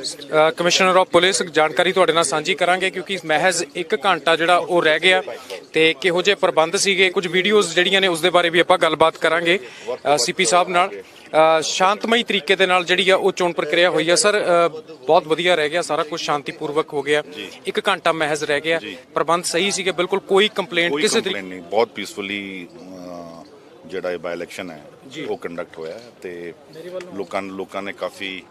ਕਮਿਸ਼ਨਰ ਆਫ ਪੁਲਿਸ, ਜਾਣਕਾਰੀ ਤੁਹਾਡੇ ਨਾਲ ਸਾਂਝੀ ਕਰਾਂਗੇ ਕਿਉਂਕਿ ਮਹਿਜ਼ 1 ਘੰਟਾ ਜਿਹੜਾ ਉਹ ਰਹਿ ਗਿਆ ਤੇ ਕਿਹੋ ਜਿਹੇ ਪ੍ਰਬੰਧ ਸੀਗੇ, ਕੁਝ ਵੀਡੀਓਜ਼ ਜਿਹੜੀਆਂ ਨੇ ਉਸ ਦੇ ਬਾਰੇ ਵੀ ਆਪਾਂ ਗੱਲਬਾਤ ਕਰਾਂਗੇ ਸੀਪੀ ਸਾਹਿਬ ਨਾਲ। ਸ਼ਾਂਤਮਈ ਤਰੀਕੇ ਦੇ ਨਾਲ ਜਿਹੜੀ ਆ ਉਹ ਚੋਣ ਪ੍ਰਕਿਰਿਆ ਹੋਈ ਆ। ਸਰ ਬਹੁਤ ਵਧੀਆ ਰਹਿ ਗਿਆ ਸਾਰਾ ਕੁਝ ਸ਼ਾਂਤੀਪੂਰਵਕ ਹੋ ਗਿਆ। ਇੱਕ ਘੰਟਾ ਮਹਿਜ਼ ਰਹਿ ਗਿਆ। ਪ੍ਰਬੰਧ ਸਹੀ ਸੀਗੇ ਬਿਲਕੁਲ ਕੋਈ ਕੰਪਲੇਂਟ ਕਿਸੇ ਤਰੀਕੇ ਨਹੀਂ। ਬਹੁਤ ਪੀਸਫੁਲੀ ਜਿਹੜਾ ਇਹ ਬਾਈ ਇਲੈਕਸ਼ਨ ਹੈ ਉਹ ਕੰਡਕਟ ਹੋਇਆ ਤੇ ਲੋਕਾਂ ਲੋਕਾਂ ਨੇ ਕਾਫੀ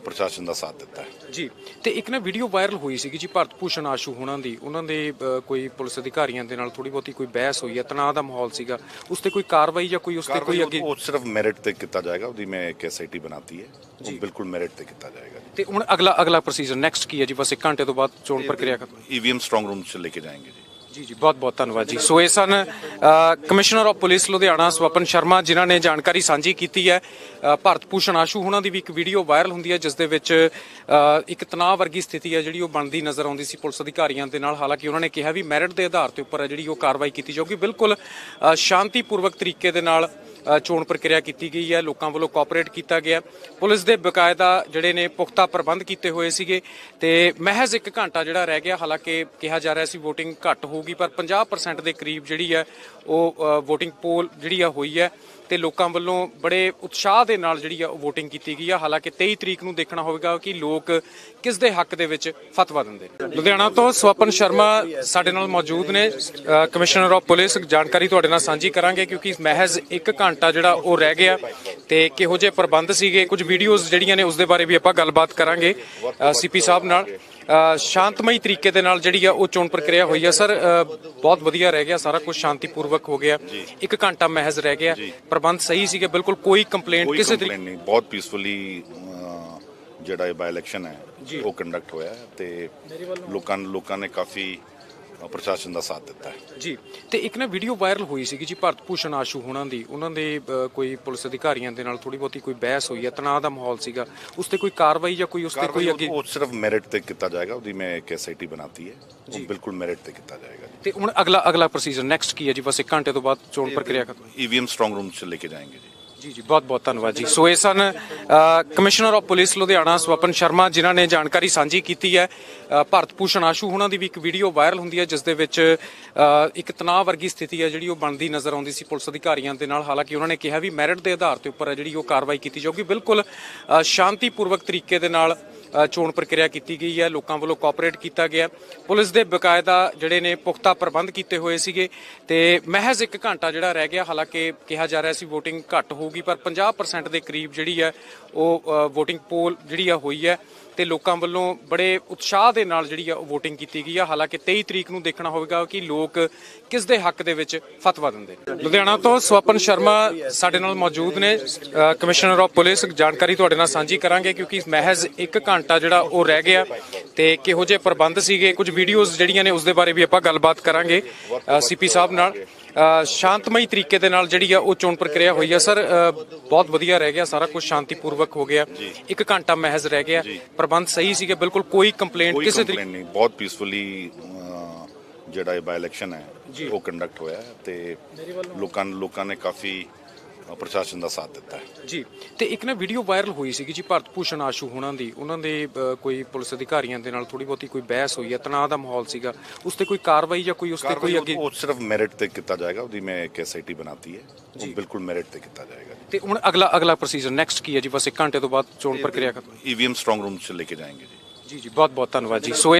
ਪ੍ਰਸ਼ਾਸਨ ਦਾ ਸਾਥ ਦਿੱਤਾ ਹੈ। ਜੀ ਤੇ ਇੱਕ ਨਾ ਵੀਡੀਓ ਵਾਇਰਲ ਹੋਈ ਸੀਗੀ ਜੀ ਭਾਰਤ ਭੂਸ਼ਣ ਆਸ਼ੂ ਹੋਣਾ ਦੀ। ਉਹਨਾਂ ਦੇ ਅ, ਕੋਈ ਪੁਲਿਸ ਅਧਿਕਾਰੀਆਂ ਦੇ ਨਾਲ ਥੋੜੀ ਬਹੁਤੀ ਕੋਈ ਬਹਿਸ ਹੋਈ ਹੈ ਤਣਾਅ ਦਾ ਮਾਹੌਲ ਸੀਗਾ। ਉਸ ਤੇ ਕੋਈ ਕਾਰਵਾਈ ਜਾਂ ਕੋਈ ਉਸ ਤੇ ਕੋਈ ਅੱਗੇ ਉਹ ਸਿਰਫ ਮੈਰਿਟ ਤੇ ਕੀਤਾ ਜਾਏਗਾ ਉਹਦੀ ਮੈਂ ਇੱਕ ਐਸਆਈਟੀ ਬਣਾਤੀ ਹੈ। ਉਹ ਬਿਲਕੁਲ ਮੈਰਿਟ ਤੇ ਕੀਤਾ ਜਾਏਗਾ। ਤੇ ਹੁਣ ਅਗਲਾ ਅਗਲਾ ਪ੍ਰੋਸੀਜਰ ਨੈਕਸਟ ਕੀ ਹੈ ਜੀ? ਬਸ 1 ਘੰਟੇ ਤੋਂ ਬਾਅਦ ਚੋਣ ਪ੍ਰਕਿਰਿਆ ਖਤਮ। ਈਵੀਐਮ ਸਟਰੋਂਗ ਰੂਮ ਚ ਲੈ ਕੇ ਜਾਏंगे ਜੀ। ਜੀ ਜੀ ਬਹੁਤ ਬਹੁਤ ਧੰਨਵਾਦ ਜੀ। ਸੋ ਇਹ ਸਨ commissioner of police Ludhiana Swapan Sharma ਜਿਨ੍ਹਾਂ ਨੇ ਜਾਣਕਾਰੀ ਸਾਂਝੀ ਕੀਤੀ ਹੈ। ਭਾਰਤ ਭੂਸ਼ਣ ਆਸ਼ੂ ਉਹਨਾਂ ਦੀ ਵੀ ਇੱਕ ਵੀਡੀਓ ਵਾਇਰਲ ਹੁੰਦੀ ਹੈ ਜਿਸ ਦੇ ਵਿੱਚ ਇੱਕ ਤਣਾਅ ਵਰਗੀ ਸਥਿਤੀ ਹੈ ਜਿਹੜੀ ਉਹ ਬਣਦੀ ਨਜ਼ਰ ਆਉਂਦੀ ਸੀ ਪੁਲਿਸ ਅਧਿਕਾਰੀਆਂ ਦੇ ਨਾਲ। ਹਾਲਾਂਕਿ ਉਹਨਾਂ ਨੇ ਕਿਹਾ ਵੀ ਮੈਰਿਟ ਦੇ ਆਧਾਰ ਤੇ ਉੱਪਰ ਹੈ ਜਿਹੜੀ ਉਹ ਕਾਰਵਾਈ ਕੀਤੀ ਜਾਊਗੀ। ਬਿਲਕੁਲ ਅ, ਸ਼ਾਂਤੀਪੂਰਵਕ ਤਰੀਕੇ ਦੇ ਨਾਲ ਚੋਣ ਪ੍ਰਕਿਰਿਆ ਕੀਤੀ ਗਈ ਹੈ, ਲੋਕਾਂ ਵੱਲੋਂ ਕੋਆਪਰੇਟ ਕੀਤਾ ਗਿਆ ਪੁਲਿਸ ਦੇ ਬਕਾਇਦਾ ਜਿਹੜੇ ਨੇ ਪੁਖਤਾ ਪ੍ਰਬੰਧ ਕੀਤੇ ਹੋਏ ਸੀਗੇ ਤੇ ਮਹਿਜ਼ 1 ਘੰਟਾ ਜਿਹੜਾ ਰਹਿ ਗਿਆ, ਹਾਲਾਂਕਿ ਕਿਹਾ ਜਾ ਰਿਹਾ ਸੀ VOTING ਘੱਟ ਹੋਊਗੀ, ਪਰ 50% ਦੇ ਕਰੀਬ ਜਿਹੜੀ ਹੈ ਉਹ VOTING ਪੋਲ ਜਿਹੜੀ ਆ ਹੋਈ ਹੈ। ਤੇ ਲੋਕਾਂ ਵੱਲੋਂ ਬੜੇ ਉਤਸ਼ਾਹ ਦੇ ਨਾਲ ਜਿਹੜੀ ਆ ਉਹ VOTING ਕੀਤੀ ਗਈ ਆ। ਹਾਲਾਂਕਿ 23 ਤਰੀਕ ਨੂੰ ਦੇਖਣਾ ਹੋਵੇਗਾ ਕਿ ਲੋਕ ਕਿਸ ਦੇ ਹੱਕ ਦੇ ਵਿੱਚ ਫਤਵਾ ਦਿੰਦੇ ਨੇ। ਲੁਧਿਆਣਾ ਤੋਂ ਸਵਪਨ ਸ਼ਰਮਾ ਸਾਡੇ ਨਾਲ ਮੌਜੂਦ ਨੇ। ਕਮਿਸ਼ਨਰ ਆਫ ਪੁਲਿਸ, ਜਾਣਕਾਰੀ ਤੁਹਾਡੇ ਨਾਲ ਸਾਂਝੀ ਕਰਾਂਗੇ ਕਿਉਂਕਿ ਮਹਿਜ਼ 1 ਘੰਟਾ ਜਿਹੜਾ ਉਹ ਰਹਿ ਗਿਆ ਤੇ ਕਿਹੋ ਜਿਹੇ ਪ੍ਰਬੰਧ ਸੀਗੇ, ਕੁਝ ਵੀਡੀਓਜ਼ ਜਿਹੜੀਆਂ ਨੇ ਉਸ ਦੇ ਬਾਰੇ ਵੀ ਆਪਾਂ ਗੱਲਬਾਤ ਕਰਾਂਗੇ। ਸੀਪੀ ਸਾਹਿਬ ਨਾਲ। ਸ਼ਾਂਤਮਈ ਤਰੀਕੇ ਦੇ ਨਾਲ ਜਿਹੜੀ ਆ ਉਹ ਚੋਣ ਪ੍ਰਕਿਰਿਆ ਹੋਈ ਆ। ਸਰ ਬਹੁਤ ਵਧੀਆ ਰਹਿ ਗਿਆ ਸਾਰਾ ਕੁਝ ਸ਼ਾਂਤੀਪੂਰਵਕ ਹੋ ਗਿਆ। ਇੱਕ ਘੰਟਾ ਮਹਿਜ਼ ਰਹਿ ਗਿਆ। ਪ੍ਰਬੰਧ ਸਹੀ ਸੀਗੇ ਬਿਲਕੁਲ ਕੋਈ ਕੰਪਲੇਂਟ ਕਿਸੇ ਤਰੀਕੇ ਨਹੀਂ। ਬਹੁਤ ਪੀਸਫੁਲੀ ਜਿਹੜਾ ਇਹ ਬਾਈ ਇਲੈਕਸ਼ਨ ਹੈ ਉਹ ਕੰਡਕਟ ਹੋਇਆ ਤੇ ਲੋਕਾਂ ਲੋਕਾਂ ਨੇ ਕਾਫੀ ਪ੍ਰਸ਼ਾਸਨ ਦਾ ਸਾਥ ਦਿੱਤਾ ਹੈ। ਜੀ ਤੇ ਇੱਕ ਨਾ ਵੀਡੀਓ ਵਾਇਰਲ ਹੋਈ ਸੀਗੀ ਜੀ ਭਾਰਤ ਭੂਸ਼ਣ ਆਸ਼ੂ ਹੋਣਾ ਦੀ। ਉਹਨਾਂ ਦੇ ਅ, ਕੋਈ ਪੁਲਿਸ ਅਧਿਕਾਰੀਆਂ ਦੇ ਨਾਲ ਥੋੜੀ ਬਹੁਤੀ ਕੋਈ ਬਹਿਸ ਹੋਈ ਹੈ ਤਣਾਅ ਦਾ ਮਾਹੌਲ ਸੀਗਾ। ਉਸ ਤੇ ਕੋਈ ਕਾਰਵਾਈ ਜਾਂ ਕੋਈ ਉਸ ਤੇ ਕੋਈ ਅੱਗੇ ਉਹ ਸਿਰਫ ਮੈਰਿਟ ਤੇ ਕੀਤਾ ਜਾਏਗਾ ਉਹਦੀ ਮੈਂ ਇੱਕ ਐਸਆਈਟੀ ਬਣਾਤੀ ਹੈ। ਉਹ ਬਿਲਕੁਲ ਮੈਰਿਟ ਤੇ ਕੀਤਾ ਜਾਏਗਾ ਤੇ ਹੁਣ ਅਗਲਾ ਅਗਲਾ ਪ੍ਰੋਸੀਜਰ ਨੈਕਸਟ ਕੀ ਹੈ ਜੀ? ਬਸ 1 ਘੰਟੇ ਤੋਂ ਬਾਅਦ ਚੋਣ ਪ੍ਰਕਿਰਿਆ ਖਤਮ। ਈਵੀਐਮ ਸਟਰੋਂਗ ਰੂਮ ਚ ਲੈ ਕੇ ਜਾਏंगे ਜੀ। ਜੀ ਜੀ ਬਹੁਤ ਬਹੁਤ ਧੰਨਵਾਦ ਜੀ। ਸੋ ਇਹ ਸਨ commissioner of police Ludhiana Swapan Sharma ਜਿਨ੍ਹਾਂ ਨੇ ਜਾਣਕਾਰੀ ਸਾਂਝੀ ਕੀਤੀ ਹੈ। ਭਾਰਤ ਭੂਸ਼ਣ ਆਸ਼ੂ ਉਹਨਾਂ ਦੀ ਵੀ ਇੱਕ ਵੀਡੀਓ ਵਾਇਰਲ ਹੁੰਦੀ ਹੈ ਜਿਸ ਦੇ ਵਿੱਚ ਇੱਕ ਤਣਾਅ ਵਰਗੀ ਸਥਿਤੀ ਹੈ ਜਿਹੜੀ ਉਹ ਬਣਦੀ ਨਜ਼ਰ ਆਉਂਦੀ ਸੀ ਪੁਲਿਸ ਅਧਿਕਾਰੀਆਂ ਦੇ ਨਾਲ। ਹਾਲਾਂਕਿ ਉਹਨਾਂ ਨੇ ਕਿਹਾ ਵੀ ਮੈਰਿਟ ਦੇ ਆਧਾਰ ਤੇ ਉੱਪਰ ਹੈ ਜਿਹੜੀ ਉਹ ਕਾਰਵਾਈ ਕੀਤੀ ਜਾਊਗੀ। ਬਿਲਕੁਲ ਅ, ਸ਼ਾਂਤੀਪੂਰਵਕ ਤਰੀਕੇ ਦੇ ਨਾਲ ਚੋਣ ਪ੍ਰਕਿਰਿਆ ਕੀਤੀ ਗਈ ਹੈ, ਲੋਕਾਂ ਵੱਲੋਂ ਕੋਆਪਰੇਟ ਕੀਤਾ ਗਿਆ ਪੁਲਿਸ ਦੇ ਬਕਾਇਦਾ ਜਿਹੜੇ ਨੇ ਪੁਖਤਾ ਪ੍ਰਬੰਧ ਕੀਤੇ ਹੋਏ ਸੀਗੇ ਤੇ ਮਹਿਜ਼ 1 ਘੰਟਾ ਜਿਹੜਾ ਰਹਿ ਗਿਆ, ਹਾਲਾਂਕਿ ਕਿਹਾ ਜਾ ਰਿਹਾ ਸੀ VOTING ਘੱਟ ਹੋਊਗੀ, ਪਰ 50% ਦੇ ਕਰੀਬ ਜਿਹੜੀ ਹੈ ਉਹ VOTING ਪੋਲ ਜਿਹੜੀ ਆ ਹੋਈ ਹੈ। ਤੇ ਲੋਕਾਂ ਵੱਲੋਂ ਬੜੇ ਉਤਸ਼ਾਹ ਦੇ ਨਾਲ ਜਿਹੜੀ ਆ ਉਹ VOTING ਕੀਤੀ ਗਈ ਆ। ਹਾਲਾਂਕਿ 23 ਤਰੀਕ ਨੂੰ ਦੇਖਣਾ ਹੋਵੇਗਾ ਕਿ ਲੋਕ ਕਿਸ ਦੇ ਹੱਕ ਦੇ ਵਿੱਚ ਫਤਵਾ ਦਿੰਦੇ ਲੁਧਿਆਣਾ ਤੋਂ ਸਵਪਨ ਸ਼ਰਮਾ ਸਾਡੇ ਨਾਲ ਮੌਜੂਦ ਨੇ। ਕਮਿਸ਼ਨਰ ਆਫ ਪੁਲਿਸ, ਜਾਣਕਾਰੀ ਤੁਹਾਡੇ ਨਾਲ ਸਾਂਝੀ ਕਰਾਂਗੇ ਕਿਉਂਕਿ ਮਹਿਜ਼ 1 ਘੰਟਾ ਜਿਹੜਾ ਉਹ ਰਹਿ ਗਿਆ ਤੇ ਕਿਹੋ ਜਿਹੇ ਪ੍ਰਬੰਧ ਸੀਗੇ, ਕੁਝ ਵੀਡੀਓਜ਼ ਜਿਹੜੀਆਂ ਨੇ ਉਸ ਦੇ ਬਾਰੇ ਵੀ ਆਪਾਂ ਗੱਲਬਾਤ ਕਰਾਂਗੇ। ਸੀਪੀ ਸਾਹਿਬ ਨਾਲ। ਸ਼ਾਂਤਮਈ ਤਰੀਕੇ ਦੇ ਨਾਲ ਜਿਹੜੀ ਆ ਉਹ ਚੋਣ ਪ੍ਰਕਿਰਿਆ ਹੋਈ ਆ। ਸਰ ਬਹੁਤ ਵਧੀਆ ਰਹਿ ਗਿਆ ਸਾਰਾ ਕੁਝ ਸ਼ਾਂਤੀਪੂਰਵਕ ਹੋ ਗਿਆ। ਇੱਕ ਘੰਟਾ ਮਹਿਜ਼ ਰਹਿ ਗਿਆ। ਪ੍ਰਬੰਧ ਸਹੀ ਸੀਗੇ ਬਿਲਕੁਲ ਕੋਈ ਕੰਪਲੇਂਟ ਕਿਸੇ ਤਰੀਕੇ ਨਹੀਂ। ਬਹੁਤ ਪੀਸਫੁਲੀ ਜਿਹੜਾ ਇਹ ਬਾਈ ਇਲੈਕਸ਼ਨ ਹੈ ਉਹ ਕੰਡਕਟ ਹੋਇਆ ਤੇ ਲੋਕਾਂ ਲੋਕਾਂ ਨੇ ਕਾਫੀ ਪ੍ਰਸ਼ਾਸਨ ਦਾ ਸਾਥ ਦਿੱਤਾ ਹੈ। ਜੀ ਤੇ ਇੱਕ ਨਾ ਵੀਡੀਓ ਵਾਇਰਲ ਹੋਈ ਸੀਗੀ ਜੀ ਭਾਰਤ ਭੂਸ਼ਣ ਆਸ਼ੂ ਹੋਣਾ ਦੀ। ਉਹਨਾਂ ਦੇ ਅ, ਕੋਈ ਪੁਲਿਸ ਅਧਿਕਾਰੀਆਂ ਦੇ ਨਾਲ ਥੋੜੀ ਬਹੁਤੀ ਕੋਈ ਬਹਿਸ ਹੋਈ ਹੈ ਤਣਾਅ ਦਾ ਮਾਹੌਲ ਸੀਗਾ। ਉਸ ਤੇ ਕੋਈ ਕਾਰਵਾਈ ਜਾਂ ਕੋਈ ਉਸ ਤੇ ਕੋਈ ਅੱਗੇ ਉਹ ਸਿਰਫ ਮੈਰਿਟ ਤੇ ਕੀਤਾ ਜਾਏਗਾ ਉਹਦੀ ਮੈਂ ਇੱਕ ਐਸਆਈਟੀ ਬਣਾਤੀ ਹੈ। ਉਹ ਬਿਲਕੁਲ ਮੈਰਿਟ ਤੇ ਕੀਤਾ ਜਾਏਗਾ ਤੇ ਹੁਣ ਅਗਲਾ ਅਗਲਾ ਪ੍ਰੋਸੀਜਰ ਨੈਕਸਟ ਕੀ ਹੈ ਜੀ? ਬਸ 1 ਘੰਟੇ ਤੋਂ ਬਾਅਦ ਚੋਣ ਪ੍ਰਕਿਰਿਆ ਖਤਮ ਈਵੀਐਮ ਸਟਰੋਂਗ ਰੂਮ ਚ ਲੈ ਕੇ ਜਾਏंगे ਜੀ। ਜੀ ਜੀ ਬਹੁਤ ਬਹੁਤ ਧੰਨਵਾਦ ਜੀ। ਸੋ